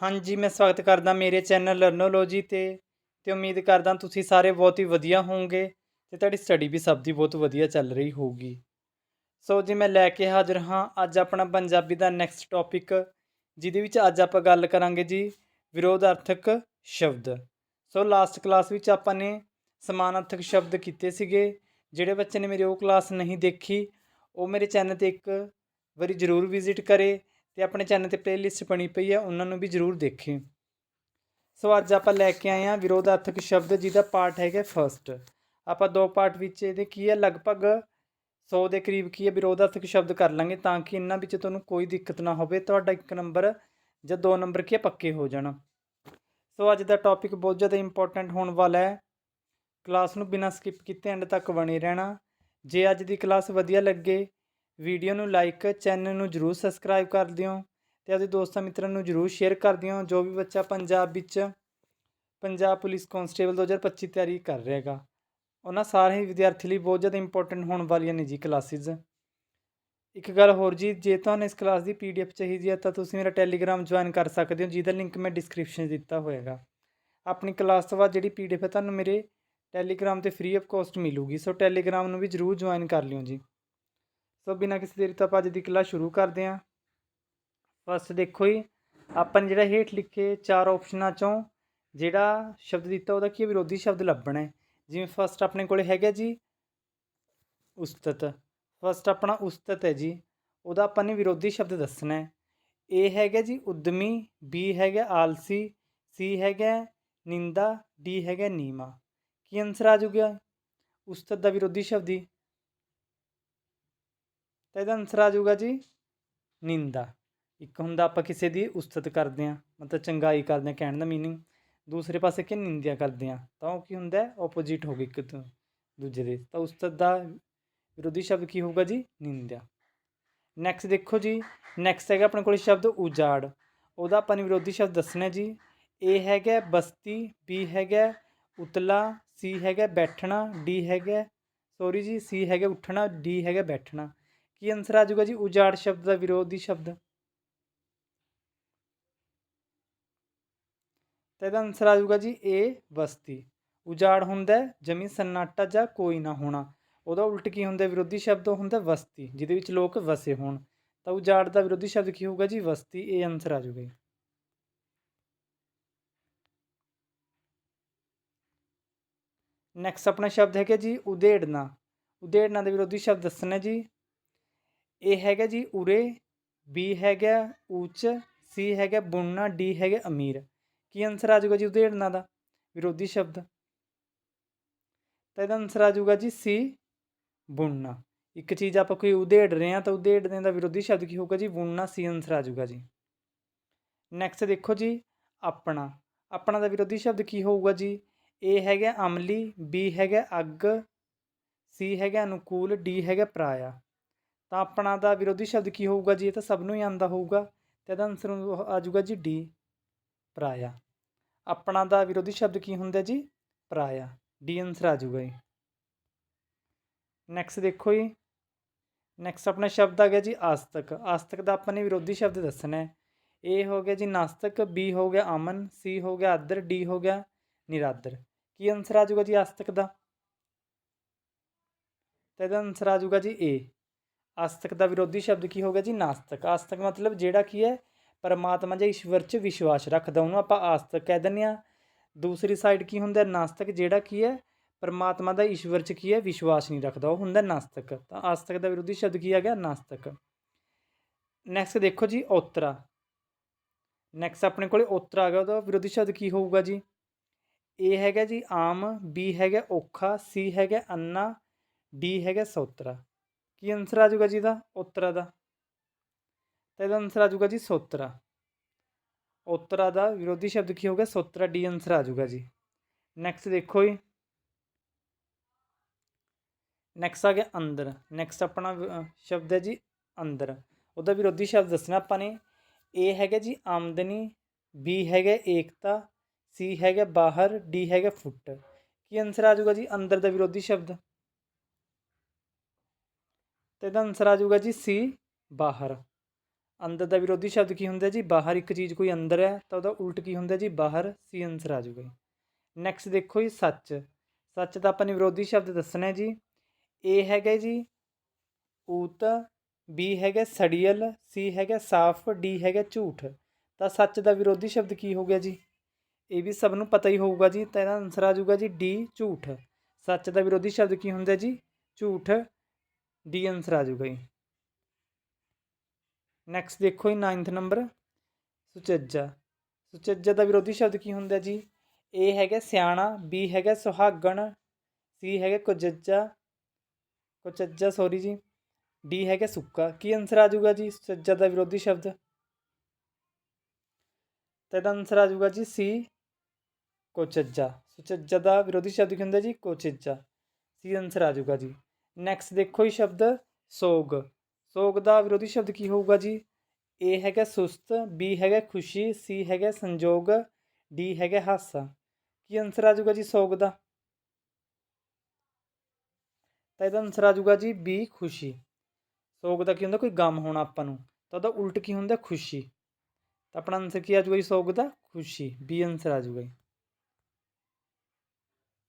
ਹਾਂਜੀ, ਮੈਂ ਸਵਾਗਤ ਕਰਦਾ ਮੇਰੇ ਚੈਨਲ ਲਰਨੋਲੋਜੀ ਤੇ ਤੇ ਉਮੀਦ ਕਰਦਾ ਤੁਸੀਂ ਸਾਰੇ ਬਹੁਤ ਹੀ ਵਧੀਆ ਹੋਵੋਗੇ ਤੇ ਤੁਹਾਡੀ ਸਟੱਡੀ ਵੀ ਸਭ ਦੀ ਬਹੁਤ ਵਧੀਆ ਚੱਲ ਰਹੀ ਹੋਊਗੀ। ਸੋ ਜੀ, ਮੈਂ ਲੈ ਕੇ ਹਾਜ਼ਰ ਹਾਂ ਅੱਜ ਆਪਣਾ ਪੰਜਾਬੀ ਦਾ ਨੈਕਸਟ ਟੌਪਿਕ ਜਿਹਦੇ ਵਿੱਚ ਅੱਜ ਆਪਾਂ ਗੱਲ ਕਰਾਂਗੇ ਜੀ ਵਿਰੋਧਾਰਥਕ ਸ਼ਬਦ। ਸੋ ਲਾਸਟ ਕਲਾਸ ਵਿੱਚ ਆਪਾਂ ਨੇ ਸਮਾਨਾਰਥਕ ਸ਼ਬਦ ਕੀਤੇ ਸੀਗੇ, ਜਿਹੜੇ ਬੱਚੇ ਨੇ ਮੇਰੀ ਉਹ ਕਲਾਸ ਨਹੀਂ ਦੇਖੀ, ਉਹ ਮੇਰੇ ਚੈਨਲ ਤੇ ਇੱਕ ਵਾਰੀ ਜ਼ਰੂਰ ਵਿਜ਼ਿਟ ਕਰੇ ਤੇ ਆਪਣੇ ਚੈਨਲ ਤੇ ਪਲੇਲਿਸਟ ਬਣੀ ਪਈ ਹੈ ਉਹਨਾਂ ਨੂੰ ਵੀ ਜ਼ਰੂਰ ਦੇਖੇ ਸੋ ਅੱਜ ਆਪਾਂ ਲੈ ਕੇ ਆਏ ਹਾਂ ਵਿਰੋਧਾਰਥਕ ਸ਼ਬਦ, ਜਿਹਦਾ ਪਾਰਟ ਹੈਗਾ ਫਰਸਟ ਆਪਾਂ ਦੋ ਪਾਰਟ ਵਿੱਚ ਇਹਦੇ ਕੀ ਹੈ ਲਗਭਗ 100 ਦੇ ਕਰੀਬ ਕੀ ਹੈ ਵਿਰੋਧਾਰਥਕ ਸ਼ਬਦ ਕਰ ਲਾਂਗੇ, ਤਾਂ ਕਿ ਇਹਨਾਂ ਵਿੱਚ ਤੁਹਾਨੂੰ ਕੋਈ ਦਿੱਕਤ ਨਾ ਹੋਵੇ। ਤੁਹਾਡਾ ਇੱਕ ਨੰਬਰ ਜਾਂ ਦੋ ਨੰਬਰ ਕੀ ਹੈ ਪੱਕੇ ਹੋ ਜਾਣ। ਸੋ ਅੱਜ ਦਾ ਟੌਪਿਕ ਬਹੁਤ ਜ਼ਿਆਦਾ ਇੰਪੋਰਟੈਂਟ ਹੋਣ ਵਾਲਾ ਹੈ। ਕਲਾਸ ਨੂੰ ਬਿਨਾਂ ਸਕਿਪ ਕੀਤੇ ਐਂਡ ਤੱਕ ਬਣੇ ਰਹਿਣਾ। ਜੇ ਅੱਜ ਦੀ ਕਲਾਸ ਵਧੀਆ ਲੱਗੇ ਵੀਡੀਓ ਨੂੰ ਲਾਈਕ, ਚੈਨਲ ਨੂੰ ਜਰੂਰ ਸਬਸਕ੍ਰਾਈਬ ਕਰ ਦਿਓ ਤੇ ਆਪਣੇ ਦੋਸਤਾਂ ਮਿੱਤਰਾਂ ਨੂੰ ਜਰੂਰ ਸ਼ੇਅਰ ਕਰ ਦਿਓ। ਜੋ ਵੀ ਬੱਚਾ ਪੰਜਾਬ ਵਿੱਚ ਪੰਜਾਬ ਪੁਲਿਸ ਕਾਂਸਟੇਬਲ 2025 ਤਿਆਰੀ ਕਰ ਰਿਹਾ ਉਹਨਾਂ ਸਾਰੇ ਹੀ ਵਿਦਿਆਰਥੀ ਲਈ ਬਹੁਤ ਜ਼ਿਆਦਾ ਇੰਪੋਰਟੈਂਟ ਹੋਣ ਵਾਲੀਆਂ ਨੇ ਜੀ ਕਲਾਸਿਸ। ਇੱਕ ਗੱਲ ਹੋਰ ਜੀ, ਜੇ ਤੁਹਾਨੂੰ ਇਸ ਕਲਾਸ ਦੀ ਪੀਡੀਐਫ ਚਾਹੀਦੀ ਹੈ ਤਾਂ ਤੁਸੀਂ ਮੇਰਾ ਟੈਲੀਗ੍ਰਾਮ ਜੁਆਇਨ ਕਰ ਸਕਦੇ ਹੋ, ਜਿਹਦਾ ਲਿੰਕ ਮੈਂ ਡਿਸਕ੍ਰਿਪਸ਼ਨ 'ਚ ਦਿੱਤਾ ਹੋਏਗਾ ਆਪਣੀ ਕਲਾਸ ਤੋਂ ਬਾਅਦ ਜਿਹੜੀ ਪੀਡੀਐਫ ਹੈ, ਤੁਹਾਨੂੰ ਮੇਰੇ ਟੈਲੀਗ੍ਰਾਮ ਤੇ ਫ੍ਰੀ ਆਫ ਕਾਸਟ ਮਿਲੂਗੀ, ਸੋ ਟੈਲੀਗ੍ਰਾਮ ਨੂੰ ਵੀ ਜਰੂਰ ਜੁਆਇਨ ਕਰ ਲਿਓ ਜੀ। ਸੋ ਬਿਨਾਂ ਕਿਸੇ ਦੇਰੀ ਤੋਂ ਆਪਾਂ ਅੱਜ ਦੀ ਕਲਾਸ ਸ਼ੁਰੂ ਕਰਦੇ ਹਾਂ। ਫਸਟ ਦੇਖੋ ਜੀ, ਆਪਾਂ ਨੇ ਜਿਹੜਾ ਹੇਠ ਲਿਖੇ ਚਾਰ ਆਪਸ਼ਨਾਂ ਚੋਂ ਜਿਹੜਾ ਸ਼ਬਦ ਦਿੱਤਾ ਉਹਦਾ ਕੀ ਹੈ? ਵਿਰੋਧੀ ਸ਼ਬਦ ਲੱਭਣਾ ਹੈ। ਜਿਵੇਂ ਫਸਟ ਆਪਣੇ ਕੋਲੇ ਹੈਗਾ ਜੀ ਉਸਤਤ। ਫਸਟ ਆਪਣਾ ਉਸਤਤ ਹੈ ਜੀ, ਉਹਦਾ ਆਪਾਂ ਨੇ ਵਿਰੋਧੀ ਸ਼ਬਦ ਦੱਸਣਾ ਹੈ। ਏ ਹੈਗਾ ਜੀ ਉਦਮੀ ਬੀ ਹੈਗਾ ਆਲਸੀ ਸੀ ਹੈਗਾ ਨਿੰਦਾ ਡੀ ਹੈਗਾ ਨੀਮਾ। ਕੀ ਆਨਸਰ ਆ ਜੂਗਾ ਉਸਤਤ ਦਾ ਵਿਰੋਧੀ ਸ਼ਬਦ ਹੀ। ਤਾਂ ਇਹਦਾ ਆਨਸਰ ਆ ਜਾਊਗਾ ਜੀ, ਨਿੰਦਾ। ਇੱਕ ਹੁੰਦਾ ਆਪਾਂ ਕਿਸੇ ਦੀ ਉਸਤਤ ਕਰਦੇ ਹਾਂ, ਮਤਲਬ ਚੰਗਾਈ ਕਰਦੇ ਹਾਂ, ਕਹਿਣ ਦਾ ਮੀਨਿੰਗ ਦੂਸਰੇ ਪਾਸੇ ਕਿ ਨਿੰਦਿਆ ਕਰਦੇ ਹਾਂ, ਤਾਂ ਉਹ ਕੀ ਹੁੰਦਾ ਹੈ? ਆਪੋਜੀਟ ਹੋ ਗਈ ਇੱਕ ਤੋਂ ਦੂਜੇ ਦੇ। ਤਾਂ ਉਸਤਤ ਦਾ ਵਿਰੋਧੀ ਸ਼ਬਦ ਕੀ ਹੋਊਗਾ ਜੀ? ਨਿੰਦਿਆ। ਨੈਕਸਟ ਦੇਖੋ ਜੀ ਨੈਕਸਟ ਹੈਗਾ ਆਪਣੇ ਕੋਲ ਸ਼ਬਦ ਉਜਾੜ। ਉਹਦਾ ਆਪਾਂ ਨੇ ਵਿਰੋਧੀ ਸ਼ਬਦ ਦੱਸਣਾ ਜੀ। ਏ ਹੈਗਾ ਬਸਤੀ ਬੀ ਹੈਗਾ ਉਤਲਾ ਸੀ ਹੈਗਾ ਬੈਠਣਾ ਡੀ ਹੈਗਾ ਸੌਰੀ ਜੀ ਸੀ ਹੈਗਾ ਉੱਠਣਾ ਡੀ ਹੈਗਾ ਬੈਠਣਾ। ਕੀ ਆਨਸਰ ਆ ਜਾਊਗਾ ਜੀ ਉਜਾੜ ਸ਼ਬਦ ਦਾ ਵਿਰੋਧੀ ਸ਼ਬਦ ਤਾਂ ਇਹਦਾ ਆਨਸਰ ਆ ਜਾਊਗਾ ਜੀ ਏ ਬਸਤੀ ਉਜਾੜ ਹੁੰਦਾ ਜਮੀ ਸੰਨਾਟਾ ਜਾਂ ਕੋਈ ਨਾ ਹੋਣਾ ਉਹਦਾ ਉਲਟ ਕੀ ਹੁੰਦਾ ਵਿਰੋਧੀ ਸ਼ਬਦ ਉਹ ਹੁੰਦਾ ਵਸਤੀ ਜਿਹਦੇ ਵਿੱਚ ਲੋਕ ਵਸੇ ਹੋਣ ਤਾਂ ਉਜਾੜ ਦਾ ਵਿਰੋਧੀ ਸ਼ਬਦ ਕੀ ਹੋਊਗਾ ਜੀ ਵਸਤੀ ਇਹ ਆਨਸਰ ਆ ਜਾਊਗਾ ਜੀ ਨੈਕਸਟ ਆਪਣਾ ਸ਼ਬਦ ਹੈਗਾ ਜੀ ਉਧੇੜਨਾ ਉਧੇੜਨਾ ਦੇ ਵਿਰੋਧੀ ਸ਼ਬਦ ਦੱਸਣਾ ਜੀ ਇਹ ਹੈਗਾ ਜੀ ਉਰੇ ਬੀ ਹੈਗਾ ਉੱਚ ਸੀ ਹੈਗਾ ਬੁਣਨਾ ਡੀ ਹੈਗਾ ਅਮੀਰ। ਕੀ ਆਨਸਰ ਆ ਜਾਊਗਾ ਜੀ ਉਧੇੜਨਾ ਦਾ? ਵਿਰੋਧੀ ਸ਼ਬਦ। ਤਾਂ ਇਹਦਾ ਆਨਸਰ ਆ ਜਾਊਗਾ ਜੀ ਸੀ ਬੁਣਨਾ। ਇੱਕ ਚੀਜ਼ ਆਪਾਂ ਕੋਈ ਉਧੇੜ ਰਹੇ ਹਾਂ ਤਾਂ ਉਧੇੜਨੇ ਦਾ ਵਿਰੋਧੀ ਸ਼ਬਦ ਕੀ ਹੋਊਗਾ ਜੀ? ਬੁਣਨਾ ਸੀ ਆਨਸਰ ਆ ਜਾਊਗਾ ਜੀ। ਨੈਕਸਟ ਦੇਖੋ ਜੀ, ਆਪਣਾ। ਆਪਣਾ ਦਾ ਵਿਰੋਧੀ ਸ਼ਬਦ ਕੀ ਹੋਊਗਾ ਜੀ? ਏ ਹੈਗਾ ਅਮਲੀ ਬੀ ਹੈਗਾ ਅੱਗ ਸੀ ਹੈਗਾ ਅਨੁਕੂਲ ਡੀ ਹੈਗਾ ਪਰਾਇਆ। ਤਾਂ ਆਪਣਾ ਦਾ ਵਿਰੋਧੀ ਸ਼ਬਦ ਕੀ ਹੋਊਗਾ ਜੀ? ਇਹ ਤਾਂ ਸਭ ਨੂੰ ਹੀ ਆਂਦਾ ਹੋਊਗਾ। ਤੇ ਇਹਦਾ ਆਨਸਰ ਆ ਜਾਊਗਾ ਜੀ ਡੀ, ਪਰਾਇਆ। ਆਪਣਾ ਦਾ ਵਿਰੋਧੀ ਸ਼ਬਦ ਕੀ ਹੁੰਦਾ ਜੀ? ਪਰਾਇਆ। ਡੀ ਆਨਸਰ ਆ ਜਾਊਗਾ ਜੀ। ਨੈਕਸਟ ਦੇਖੋ ਜੀ। ਨੈਕਸਟ ਆਪਣਾ ਸ਼ਬਦ ਆ ਗਿਆ ਜੀ ਆਸਤਕ। ਆਸਤਕ ਦਾ ਆਪਾਂ ਨੇ ਵਿਰੋਧੀ ਸ਼ਬਦ ਦੱਸਣਾ ਹੈ। ਏ ਹੋ ਗਿਆ ਜੀ ਨਾਸਤਕ ਬੀ ਹੋ ਗਿਆ ਅਮਨ ਸੀ ਹੋ ਗਿਆ ਆਦਰ ਡੀ ਹੋ ਗਿਆ ਨਿਰਾਦਰ। ਕੀ ਆਨਸਰ ਆ ਜਾਊਗਾ ਜੀ ਆਸਤਕ ਦਾ? ਤਾਂ ਇਹਦਾ ਆਨਸਰ ਆ ਜਾਊਗਾ ਜੀ ਏ ਆਸਤਕ ਦਾ ਵਿਰੋਧੀ ਸ਼ਬਦ ਕੀ ਹੋ ਗਿਆ ਜੀ? ਨਾਸਤਕ। ਆਸਤਕ ਮਤਲਬ ਜਿਹੜਾ ਕੀ ਹੈ? ਪਰਮਾਤਮਾ ਜਾਂ ਈਸ਼ਵਰ 'ਚ ਵਿਸ਼ਵਾਸ ਰੱਖਦਾ। ਉਹਨੂੰ ਆਪਾਂ ਆਸਤਕ ਕਹਿ ਦਿੰਦੇ ਆ ਦੂਸਰੀ ਸਾਈਡ ਕੀ ਹੁੰਦਾ? ਨਾਸਤਕ ਜਿਹੜਾ ਕੀ ਹੈ? ਪਰਮਾਤਮਾ ਦਾ ਈਸ਼ਵਰ 'ਚ ਕੀ ਹੈ? ਵਿਸ਼ਵਾਸ ਨਹੀਂ ਰੱਖਦਾ। ਉਹ ਹੁੰਦਾ ਨਾਸਤਕ। ਤਾਂ ਆਸਤਕ ਦਾ ਵਿਰੋਧੀ ਸ਼ਬਦ ਕੀ ਆ ਗਿਆ? ਨਾਸਤਕ। ਨੈਕਸਟ ਦੇਖੋ ਜੀ ਔਤਰਾ ਨੈਕਸਟ ਆਪਣੇ ਕੋਲੇ ਔਤਰਾ ਆ ਗਿਆ। ਉਹਦਾ ਵਿਰੋਧੀ ਸ਼ਬਦ ਕੀ ਹੋਊਗਾ ਜੀ? ਏ ਹੈਗਾ ਜੀ, ਆਮ। ਬੀ ਹੈਗਾ ਔਖਾ। ਸੀ ਹੈਗਾ ਅੰਨਾ। ਡੀ ਹੈਗਾ ਸੋਤਰਾ। ਕੀ ਆਨਸਰ ਆ ਜਾਊਗਾ ਜੀ ਦਾ? ਉੱਤਰਾ ਦਾ। ਤਾਂ ਇਹਦਾ ਆਨਸਰ ਆ ਜਾਊਗਾ ਜੀ ਸੋਤਰਾ। ਉੱਤਰਾ ਦਾ ਵਿਰੋਧੀ ਸ਼ਬਦ ਕੀ ਹੋਗਾ ਸੋਤਰਾ ਡੀ ਆਨਸਰ ਆ ਜਾਊਗਾ ਜੀ। ਨੈਕਸਟ ਦੇਖੋ ਜੀ। ਨੈਕਸਟ ਆ ਗਿਆ ਅੰਦਰ। ਨੈਕਸਟ ਆਪਣਾ ਸ਼ਬਦ ਹੈ ਜੀ ਅੰਦਰ। ਉਹਦਾ ਵਿਰੋਧੀ ਸ਼ਬਦ ਦੱਸਣਾ ਆਪਾਂ ਨੇ। ਏ ਹੈਗਾ ਜੀ ਆਮਦਨੀ ਬੀ ਹੈਗਾ ਏਕਤਾ ਸੀ ਹੈਗਾ ਬਾਹਰ ਡੀ ਹੈਗਾ ਫੁੱਟ। ਕੀ ਆਨਸਰ ਆ ਜਾਊਗਾ ਜੀ ਅੰਦਰ ਦਾ ਵਿਰੋਧੀ ਸ਼ਬਦ? ਤੇ ਇਹਦਾ ਆਨਸਰ ਆ ਜਾਊਗਾ ਜੀ ਸੀ, ਬਾਹਰ। ਅੰਦਰ ਦਾ ਵਿਰੋਧੀ ਸ਼ਬਦ ਕੀ ਹੁੰਦਾ ਜੀ? ਬਾਹਰ ਇੱਕ ਚੀਜ਼ ਕੋਈ ਅੰਦਰ ਹੈ, ਤਾਂ ਉਹਦਾ ਉਲਟ ਕੀ ਹੁੰਦਾ ਜੀ? ਬਾਹਰ, ਸੀ ਆਨਸਰ ਆ ਜਾਊਗਾ ਨੈਕਸਟ ਦੇਖੋ ਜੀ ਸੱਚ। ਸੱਚ ਦਾ ਆਪਾਂ ਨੇ ਵਿਰੋਧੀ ਸ਼ਬਦ ਦੱਸਣਾ ਜੀ। ਏ ਹੈਗਾ ਜੀ ਊਤ ਬੀ ਹੈਗਾ ਸੜੀਅਲ ਸੀ ਹੈਗਾ ਸਾਫ਼ ਡੀ ਹੈਗਾ ਝੂਠ। ਤਾਂ ਸੱਚ ਦਾ ਵਿਰੋਧੀ ਸ਼ਬਦ ਕੀ ਹੋ ਗਿਆ ਜੀ? ਇਹ ਵੀ ਸਭ ਨੂੰ ਪਤਾ ਹੀ ਹੋਊਗਾ ਜੀ, ਤਾਂ ਇਹਦਾ ਆਨਸਰ ਆ ਜਾਊਗਾ ਜੀ ਡੀ ਝੂਠ। ਸੱਚ ਦਾ ਵਿਰੋਧੀ ਸ਼ਬਦ ਕੀ ਹੁੰਦਾ ਜੀ? ਝੂਠ। ਡੀ ਆਨਸਰ ਆ ਜਾਊਗਾ ਜੀ। ਨੈਕਸਟ ਦੇਖੋ ਜੀ 9th ਨੰਬਰ ਸੁਚੱਜਾ। ਸੁਚੱਜਾ ਦਾ ਵਿਰੋਧੀ ਸ਼ਬਦ ਕੀ ਹੁੰਦਾ ਜੀ? ਏ ਹੈਗਾ ਸਿਆਣਾ ਬੀ ਹੈਗਾ ਸੁਹਾਗਣ ਸੀ ਹੈਗਾ ਕੁਜੱਜਾ ਕੁਚੱਜਾ ਸੌਰੀ ਜੀ। ਡੀ ਹੈਗਾ ਸੁੱਕਾ। ਕੀ ਆਨਸਰ ਆ ਜਾਊਗਾ ਜੀ, ਸੁਚੱਜਾ ਦਾ ਵਿਰੋਧੀ ਸ਼ਬਦ? ਤਾਂ ਇਹਦਾ ਆਨਸਰ ਆ ਜਾਊਗਾ ਜੀ ਸੀ ਕੋਚੱਜਾ। ਸੁਚੱਜਾ ਦਾ ਵਿਰੋਧੀ ਸ਼ਬਦ ਕੀ ਹੁੰਦਾ ਜੀ? ਕੋਚੱਜਾ। ਸੀ ਆਨਸਰ ਆ ਜਾਊਗਾ ਜੀ। ਨੈਕਸਟ ਦੇਖੋ ਜੀ ਸ਼ਬਦ, ਸੋਗ। ਸੋਗ ਦਾ ਵਿਰੋਧੀ ਸ਼ਬਦ ਕੀ ਹੋਊਗਾ ਜੀ? ਏ ਹੈਗਾ ਸੁਸਤ ਬੀ ਹੈਗਾ ਖੁਸ਼ੀ ਸੀ ਹੈਗਾ ਸੰਜੋਗ ਡੀ ਹੈਗਾ ਹਾਸਾ। ਕੀ ਆਨਸਰ ਆ ਜਾਊਗਾ ਜੀ ਸੋਗ ਦਾ? ਤਾਂ ਇਹਦਾ ਆਨਸਰ ਆ ਜਾਊਗਾ ਜੀ ਬੀ ਖੁਸ਼ੀ। ਸੋਗ ਦਾ ਕੀ ਹੁੰਦਾ? ਕੋਈ ਗਮ ਹੋਣਾ ਆਪਾਂ ਨੂੰ। ਤਾਂ ਉਹਦਾ ਉਲਟ ਕੀ ਹੁੰਦਾ? ਖੁਸ਼ੀ। ਤਾਂ ਆਪਣਾ ਆਨਸਰ ਕੀ ਆ ਜਾਊਗਾ ਜੀ ਸੋਗ ਦਾ? ਖੁਸ਼ੀ। ਬੀ ਆਨਸਰ ਆ ਜਾਊਗਾ ਜੀ।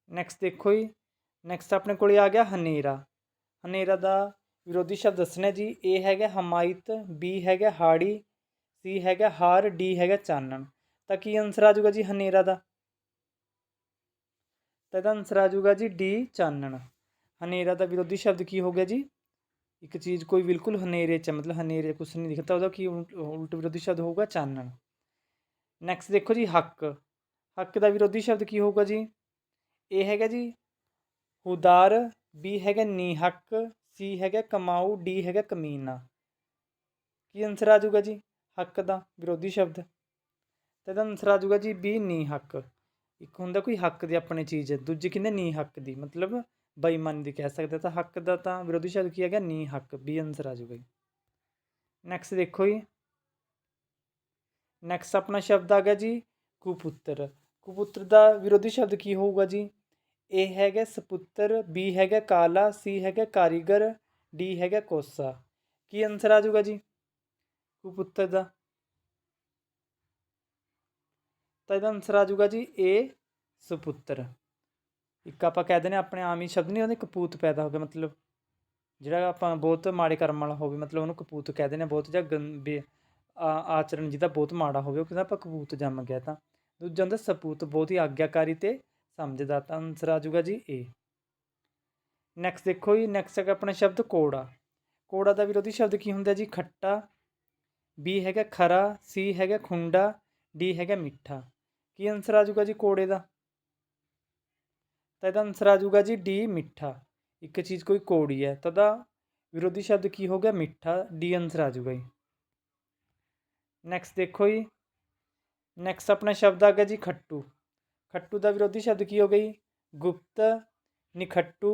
ਨੈਕਸਟ ਦੇਖੋ ਜੀ। ਨੈਕਸਟ ਆਪਣੇ ਕੋਲੇ ਆ ਗਿਆ ਹਨੇਰਾ। ਹਨੇਰਾ ਦਾ ਵਿਰੋਧੀ ਸ਼ਬਦ ਦੱਸਣਾ ਜੀ ਏ ਹੈਗਾ ਹਮਾਇਤ ਬੀ ਹੈਗਾ ਹਾੜੀ ਸੀ ਹੈਗਾ ਹਾਰ ਡੀ ਹੈਗਾ ਚਾਨਣ। ਤਾਂ ਕੀ ਆਨਸਰ ਆ ਜਾਊਗਾ ਜੀ ਹਨੇਰਾ ਦਾ? ਤਾਂ ਇਹਦਾ ਆਨਸਰ ਆ ਜਾਊਗਾ ਜੀ ਡੀ ਚਾਨਣ। ਹਨੇਰਾ ਦਾ ਵਿਰੋਧੀ ਸ਼ਬਦ ਕੀ ਹੋ ਗਿਆ ਜੀ? ਇੱਕ ਚੀਜ਼ ਕੋਈ ਬਿਲਕੁਲ ਹਨੇਰੇ 'ਚ ਮਤਲਬ ਹਨੇਰੇ ਕੁਛ ਨਹੀਂ ਦਿਖਦਾ, ਉਹਦਾ ਕੀ ਉਲਟ ਉਲਟ ਵਿਰੋਧੀ ਸ਼ਬਦ ਹੋਊਗਾ ਚਾਨਣ। ਨੈਕਸਟ ਦੇਖੋ ਜੀ ਹੱਕ। ਹੱਕ ਦਾ ਵਿਰੋਧੀ ਸ਼ਬਦ ਕੀ ਹੋਊਗਾ ਜੀ? ਇਹ ਹੈਗਾ ਜੀ ਉਦਾਰ, ਬੀ ਹੈਗਾ ਨੀ ਹੱਕ ਸੀ ਹੈਗਾ ਕਮਾਊ, ਡੀ ਹੈਗਾ ਕਮੀਨਾ। ਕੀ ਆਨਸਰ ਆ ਜਾਊਗਾ ਜੀ? ਹੱਕ ਦਾ ਵਿਰੋਧੀ ਸ਼ਬਦ। ਤਾਂ ਇਹਦਾ ਆਨਸਰ ਆ ਜਾਊਗਾ ਜੀ ਬੀ ਨੀਹੱਕ। ਇੱਕ ਹੁੰਦਾ ਕੋਈ ਹੱਕ ਦੀ ਆਪਣੇ ਚੀਜ਼, ਦੂਜੀ ਕਹਿੰਦੇ ਨੀ ਹੱਕ ਦੀ। ਮਤਲਬ ਬੇਈਮਾਨੀ ਦੀ ਕਹਿ ਸਕਦੇ ਤਾਂ ਹੱਕ ਦਾ ਤਾਂ ਵਿਰੋਧੀ ਸ਼ਬਦ ਕੀ ਹੈਗਾ? ਨੀ ਹੱਕ ਬੀ ਆਨਸਰ ਆ ਜਾਊਗਾ ਜੀ। ਨੈਕਸਟ ਦੇਖੋ ਜੀ। ਨੈਕਸਟ ਆਪਣਾ ਸ਼ਬਦ ਆ ਗਿਆ ਜੀ ਕੁਪੁੱਤਰ। ਕੁਪੁੱਤਰ ਦਾ ਵਿਰੋਧੀ ਸ਼ਬਦ ਕੀ ਹੋਊਗਾ ਜੀ? ਏ ਹੈਗਾ ਸਪੁੱਤਰ ਬੀ ਹੈਗਾ ਕਾਲਾ ਸੀ ਹੈਗਾ ਕਾਰੀਗਰ ਡੀ ਹੈਗਾ ਕੋਸਾ। ਕੀ ਆਨਸਰ ਆ ਜਾਊਗਾ ਜੀ? ਕੁਪੁੱਤਰ ਦਾ। ਤਾਂ ਇਹਦਾ ਆਨਸਰ ਆ ਜਾਊਗਾ ਜੀ ਏ ਸੁਪੁੱਤਰ। ਇੱਕ ਆਪਾਂ ਕਹਿ ਦਿੰਦੇ ਹਾਂ ਆਪਣੇ ਆਮ ਹੀ ਸ਼ਬਦ ਨਹੀਂ ਉਹਦੇ ਕਪੂਤ ਪੈਦਾ ਹੋ ਗਿਆ ਮਤਲਬ ਜਿਹੜਾ ਆਪਾਂ ਬਹੁਤ ਮਾੜੇ ਕਰਮ ਵਾਲਾ ਹੋਵੇ, ਮਤਲਬ ਉਹਨੂੰ ਕਪੂਤ ਕਹਿ ਦਿੰਦੇ ਹਾਂ ਬਹੁਤ, ਜਾਂ ਗੰ- ਬੇ, ਆ- ਆਚਰਣ ਜਿਹਦਾ ਬਹੁਤ ਮਾੜਾ ਹੋਵੇ, ਉਹ ਕਹਿੰਦਾ ਆਪਾਂ ਕਪੂਤ ਜੰਮ ਗਿਆ ਤਾਂ। ਦੂਜਾ ਹੁੰਦਾ ਸਪੂਤ, ਬਹੁਤ ਹੀ ਆਗਿਆਕਾਰੀ ਤੇ ਸਮਝਦਾ ਤਾਂ ਆਨਸਰ ਆ ਜਾਊਗਾ ਜੀ ਏ ਨੈਕਸਟ ਦੇਖੋ ਜੀ ਨੈਕਸਟ ਹੈਗਾ ਆਪਣਾ ਸ਼ਬਦ ਕੋੜਾ। ਕੋੜਾ ਦਾ ਵਿਰੋਧੀ ਸ਼ਬਦ ਕੀ ਹੁੰਦਾ ਜੀ? ਖੱਟਾ। ਬੀ ਹੈਗਾ ਖਰਾ ਸੀ ਹੈਗਾ ਖੁੰਡਾ ਡੀ ਹੈਗਾ ਮਿੱਠਾ। ਕੀ ਆਨਸਰ ਆ ਜਾਊਗਾ ਜੀ ਕੋੜੇ ਦਾ? ਤਾਂ ਇਹਦਾ ਆਨਸਰ ਆ ਜਾਊਗਾ ਜੀ ਡੀ ਮਿੱਠਾ। ਇੱਕ ਚੀਜ਼ ਕੋਈ ਕੋੜੀ ਹੈ, ਤਾਂ ਦਾ ਵਿਰੋਧੀ ਸ਼ਬਦ ਕੀ ਹੋ ਗਿਆ? ਮਿੱਠਾ। ਡੀ ਆਨਸਰ ਆ ਜਾਊਗਾ ਜੀ। ਨੈਕਸਟ ਦੇਖੋ ਜੀ। ਨੈਕਸਟ ਆਪਣਾ ਸ਼ਬਦ ਆ ਗਿਆ ਜੀ ਖੱਟੂ। ਖੱਟੂ ਦਾ ਵਿਰੋਧੀ ਸ਼ਬਦ ਕੀ ਹੋ ਗਈ ਗੁਪਤ ਨਿਖੱਟੂ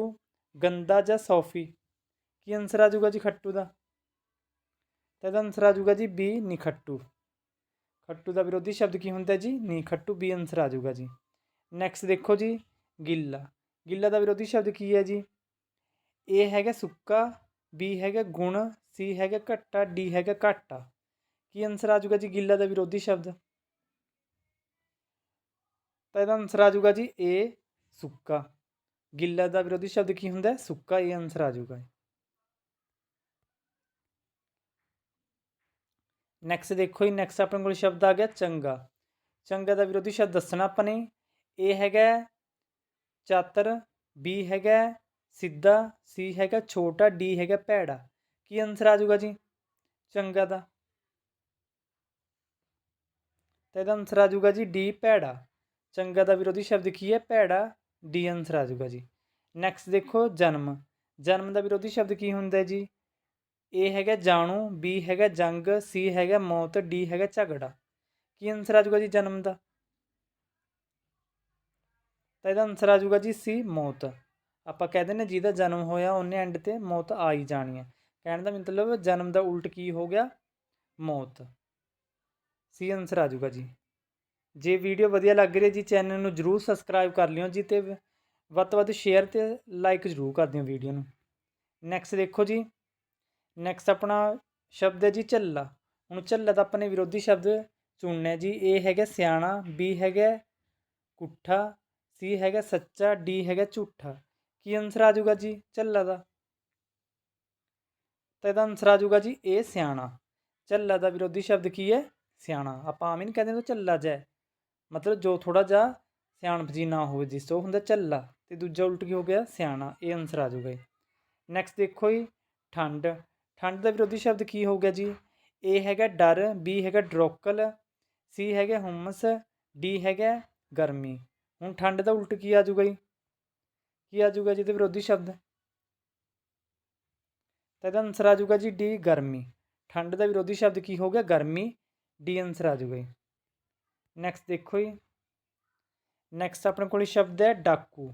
ਗੰਦਾ ਜਾਂ ਸੌਫੀ ਕੀ ਆਨਸਰ ਆ ਜਾਊਗਾ ਜੀ ਖੱਟੂ ਦਾ ਤਾਂ ਇਹਦਾ ਆਨਸਰ ਆ ਜਾਊਗਾ ਜੀ ਬੀ ਨਿਖੱਟੂ ਖੱਟੂ ਦਾ ਵਿਰੋਧੀ ਸ਼ਬਦ ਕੀ ਹੁੰਦਾ ਜੀ ਨਿਖੱਟੂ ਬੀ ਆਨਸਰ ਆ ਜਾਊਗਾ ਜੀ ਨੈਕਸਟ ਦੇਖੋ ਜੀ ਗਿੱਲਾ ਗਿੱਲਾ ਦਾ ਵਿਰੋਧੀ ਸ਼ਬਦ ਕੀ ਹੈ ਜੀ ਏ ਹੈਗਾ ਸੁੱਕਾ ਬੀ ਹੈਗਾ ਗੁਣ ਸੀ ਹੈਗਾ ਘੱਟਾ ਡੀ ਹੈਗਾ ਘਾਟਾ ਕੀ ਆਨਸਰ ਆ ਜਾਊਗਾ ਜੀ ਗਿੱਲਾ ਦਾ ਵਿਰੋਧੀ ਸ਼ਬਦ ਤਾਂ ਇਹਦਾ ਆਨਸਰ ਆ ਜਾਊਗਾ ਜੀ ਏ ਸੁੱਕਾ। ਗਿੱਲਾ ਦਾ ਵਿਰੋਧੀ ਸ਼ਬਦ ਕੀ ਹੁੰਦਾ ਸੁੱਕਾ, ਇਹ ਆਨਸਰ ਆ ਜਾਊਗਾ ਨੈਕਸਟ ਦੇਖੋ ਜੀ ਨੈਕਸਟ ਆਪਣੇ ਕੋਲ ਸ਼ਬਦ ਆ ਗਿਆ ਚੰਗਾ। ਚੰਗਾ ਦਾ ਵਿਰੋਧੀ ਸ਼ਬਦ ਦੱਸਣਾ ਆਪਾਂ ਨੇ। ਇਹ ਹੈਗਾ ਚਾਤਰ ਬੀ ਹੈਗਾ ਸਿੱਧਾ ਸੀ ਹੈਗਾ ਛੋਟਾ ਡੀ ਹੈਗਾ ਭੈੜਾ। ਕੀ ਆਨਸਰ ਆ ਜਾਊਗਾ ਜੀ? ਚੰਗਾ ਦਾ। ਤਾਂ ਇਹਦਾ ਆਨਸਰ ਆ ਜਾਊਗਾ ਜੀ ਡੀ ਭੈੜਾ। ਚੰਗਾ ਦਾ ਵਿਰੋਧੀ ਸ਼ਬਦ ਕੀ ਹੈ? ਭੈੜਾ ਡੀ ਆਨਸਰ ਆ ਜਾਊਗਾ ਜੀ। ਨੈਕਸਟ ਦੇਖੋ ਜਨਮ। ਜਨਮ ਦਾ ਵਿਰੋਧੀ ਸ਼ਬਦ ਕੀ ਹੁੰਦਾ ਹੈ ਜੀ? ਏ ਹੈਗਾ ਜਾਣੂ ਬੀ ਹੈਗਾ ਜੰਗ ਸੀ ਹੈਗਾ ਮੌਤ ਡੀ ਹੈਗਾ ਝਗੜਾ। ਕੀ ਆਨਸਰ ਆ ਜਾਊਗਾ ਜੀ ਜਨਮ ਦਾ? ਤਾਂ ਇਹਦਾ ਆਨਸਰ ਆ ਜਾਊਗਾ ਜੀ ਸੀ ਮੌਤ। ਆਪਾਂ ਕਹਿ ਦਿੰਦੇ ਜਿਹਦਾ ਜਨਮ ਹੋਇਆ ਉਹਨੇ ਐਂਡ ਤੇ ਮੌਤ ਆ ਹੀ ਜਾਣੀ ਹੈ। ਕਹਿਣ ਦਾ ਮਤਲਬ ਜਨਮ ਦਾ ਉਲਟ ਕੀ ਹੋ ਗਿਆ? ਮੌਤ। ਸੀ ਆਨਸਰ ਆ ਜਾਊਗਾ ਜੀ। ਜੇ ਵੀਡੀਓ ਵਧੀਆ ਲੱਗ ਰਹੀ ਹੈ ਜੀ ਚੈਨਲ ਨੂੰ ਜਰੂਰ ਸਬਸਕ੍ਰਾਈਬ ਕਰ ਲਿਓ ਜੀ ਤੇ ਵੱਧ ਤੋਂ ਵੱਧ ਸ਼ੇਅਰ ਤੇ ਲਾਈਕ ਜਰੂਰ ਕਰ ਦਿਓ ਵੀਡੀਓ ਨੂੰ। ਨੈਕਸਟ ਦੇਖੋ ਜੀ। ਨੈਕਸਟ ਆਪਣਾ ਸ਼ਬਦ ਹੈ ਜੀ ਝੱਲਾ। ਹੁਣ ਝੱਲਾ ਦਾ ਆਪਣੇ ਵਿਰੋਧੀ ਸ਼ਬਦ ਚੁਣਨਾ ਜੀ। ਇਹ ਹੈਗਾ ਸਿਆਣਾ ਬੀ ਹੈਗਾ ਕੁੱਠਾ ਸੀ ਹੈਗਾ ਸੱਚਾ ਡੀ ਹੈਗਾ ਝੂਠਾ। ਕੀ ਆਨਸਰ ਆ ਜਾਊਗਾ ਜੀ ਝੱਲਾ ਦਾ? ਤਾਂ ਇਹਦਾ ਆਨਸਰ ਆ ਜਾਊਗਾ ਜੀ ਇਹ ਸਿਆਣਾ। ਝੱਲਾ ਦਾ ਵਿਰੋਧੀ ਸ਼ਬਦ ਕੀ ਹੈ? ਸਿਆਣਾ। ਆਪਾਂ ਆਮ ਹੀ ਨਹੀਂ ਕਹਿੰਦੇ ਉਹ ਝੱਲਾ ਜਿਹਾ ਮਤਲਬ ਜੋ ਥੋੜਾ ਜਿਹਾ ਸਿਆਣਪ ਜੀ ਨਾ ਹੋਵੇ ਜਿਸ ਤੋਂ ਹੁੰਦਾ ਝੱਲਾ ਤੇ ਦੂਜਾ ਉਲਟ ਕੀ ਹੋ ਗਿਆ? ਸਿਆਣਾ, ਇਹ ਆਨਸਰ ਆ ਜਾਊਗਾ ਨੈਕਸਟ ਦੇਖੋ ਜੀ, ਠੰਡ। ਠੰਡ ਦਾ ਵਿਰੋਧੀ ਸ਼ਬਦ ਕੀ ਹੋ ਗਿਆ ਜੀ? ਏ ਹੈਗਾ ਡਰ ਬੀ ਹੈਗਾ ਡਰੋਕਲ ਸੀ ਹੈਗਾ ਹੁਮਸ ਡੀ ਹੈਗਾ ਗਰਮੀ। ਹੁਣ ਠੰਡ ਦਾ ਉਲਟ ਕੀ ਆ ਜਾਊਗਾ ਜੀ? ਕੀ ਆ ਜਾਊਗਾ ਜੀ ਇਹਦੇ ਵਿਰੋਧੀ ਸ਼ਬਦ? ਤਾਂ ਇਹਦਾ ਆਨਸਰ ਆ ਜਾਊਗਾ ਜੀ ਡੀ ਗਰਮੀ। ਠੰਡ ਦਾ ਵਿਰੋਧੀ ਸ਼ਬਦ ਕੀ ਹੋ ਗਿਆ? ਗਰਮੀ। ਡੀ ਆਨਸਰ ਆ ਜਾਊਗਾ ਜੀ। ਨੈਕਸਟ ਦੇਖੋ ਜੀ। ਨੈਕਸਟ ਆਪਣੇ ਕੋਲ ਸ਼ਬਦ ਹੈ ਡਾਕੂ।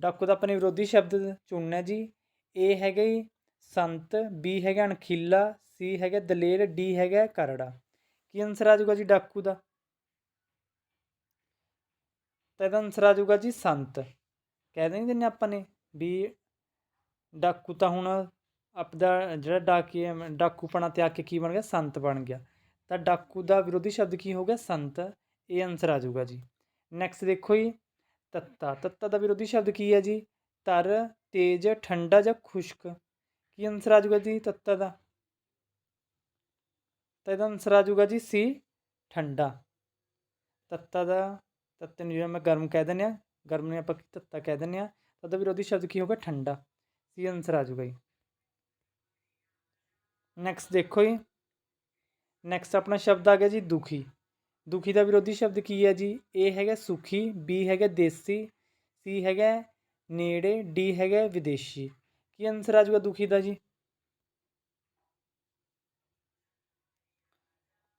ਡਾਕੂ ਦਾ ਆਪਣੇ ਵਿਰੋਧੀ ਸ਼ਬਦ ਚੁਣਨਾ ਜੀ। ਏ ਹੈਗਾ ਜੀ ਸੰਤ ਬੀ ਹੈਗਾ ਅਣਖੀਲਾ ਸੀ ਹੈਗਾ ਦਲੇਰ ਡੀ ਹੈਗਾ ਕਰੜਾ। ਕੀ ਆਨਸਰ ਆ ਜਾਊਗਾ ਜੀ ਡਾਕੂ ਦਾ? ਤਾਂ ਇਹਦਾ ਆਨਸਰ ਆ ਜਾਊਗਾ ਜੀ ਸੰਤ। ਕਹਿ ਨਹੀਂ ਦਿੰਨੇ ਆਪਾਂ ਨੇ ਵੀ ਡਾਕੂ ਤਾਂ ਹੁਣ ਆਪਦਾ ਜਿਹੜਾ ਡਾਕੀ ਡਾਕੂਪਣਾ ਤੇ ਆ ਕੇ ਕੀ ਬਣ ਗਿਆ? ਸੰਤ ਬਣ ਗਿਆ। ਤਾਂ ਡਾਕੂ ਦਾ ਵਿਰੋਧੀ ਸ਼ਬਦ ਕੀ ਹੋਊਗਾ ਸੰਤ। ਇਹ ਆਨਸਰ ਆ ਜਾਊਗਾ ਜੀ। ਨੈਕਸਟ ਦੇਖੋ ਜੀ। ਤੱਤਾ। ਤੱਤਾ ਦਾ ਵਿਰੋਧੀ ਸ਼ਬਦ ਕੀ ਹੈ ਜੀ? ਤਰ, ਤੇਜ਼, ਠੰਡਾ ਜਾਂ ਖੁਸ਼ਕ। ਕੀ ਆਨਸਰ ਆ ਜਾਊਗਾ ਜੀ ਤੱਤਾ ਦਾ? ਤਾਂ ਇਹਦਾ ਆਨਸਰ ਆ ਜਾਊਗਾ ਜੀ ਸੀ, ਠੰਡਾ। ਤੱਤਾ ਦਾ, ਤੱਤੇ ਨੂੰ ਜਿਵੇਂ ਮੈਂ ਗਰਮ ਕਹਿ ਦਿੰਦੇ ਆ ਗਰਮ ਨੂੰ ਆਪਾਂ ਤੱਤਾ ਕਹਿ ਦਿੰਦੇ ਆ ਤਾਂ ਉਹਦਾ ਵਿਰੋਧੀ ਸ਼ਬਦ ਕੀ ਹੋਗਾ ਠੰਡਾ। ਸੀ ਆਨਸਰ ਆ ਜਾਊਗਾ ਜੀ। ਨੈਕਸਟ ਦੇਖੋ ਜੀ। ਨੈਕਸਟ ਆਪਣਾ ਸ਼ਬਦ ਆ ਗਿਆ ਜੀ ਦੁਖੀ। ਦੁਖੀ ਦਾ ਵਿਰੋਧੀ ਸ਼ਬਦ ਕੀ ਹੈ ਜੀ? ਏ ਹੈਗਾ ਸੁਖੀ ਬੀ ਹੈਗਾ ਦੇਸੀ ਸੀ ਹੈਗਾ ਨੇੜੇ ਡੀ ਹੈਗਾ ਵਿਦੇਸ਼ੀ। ਕੀ ਆਨਸਰ ਆ ਜਾਊਗਾ ਦੁਖੀ ਦਾ ਜੀ?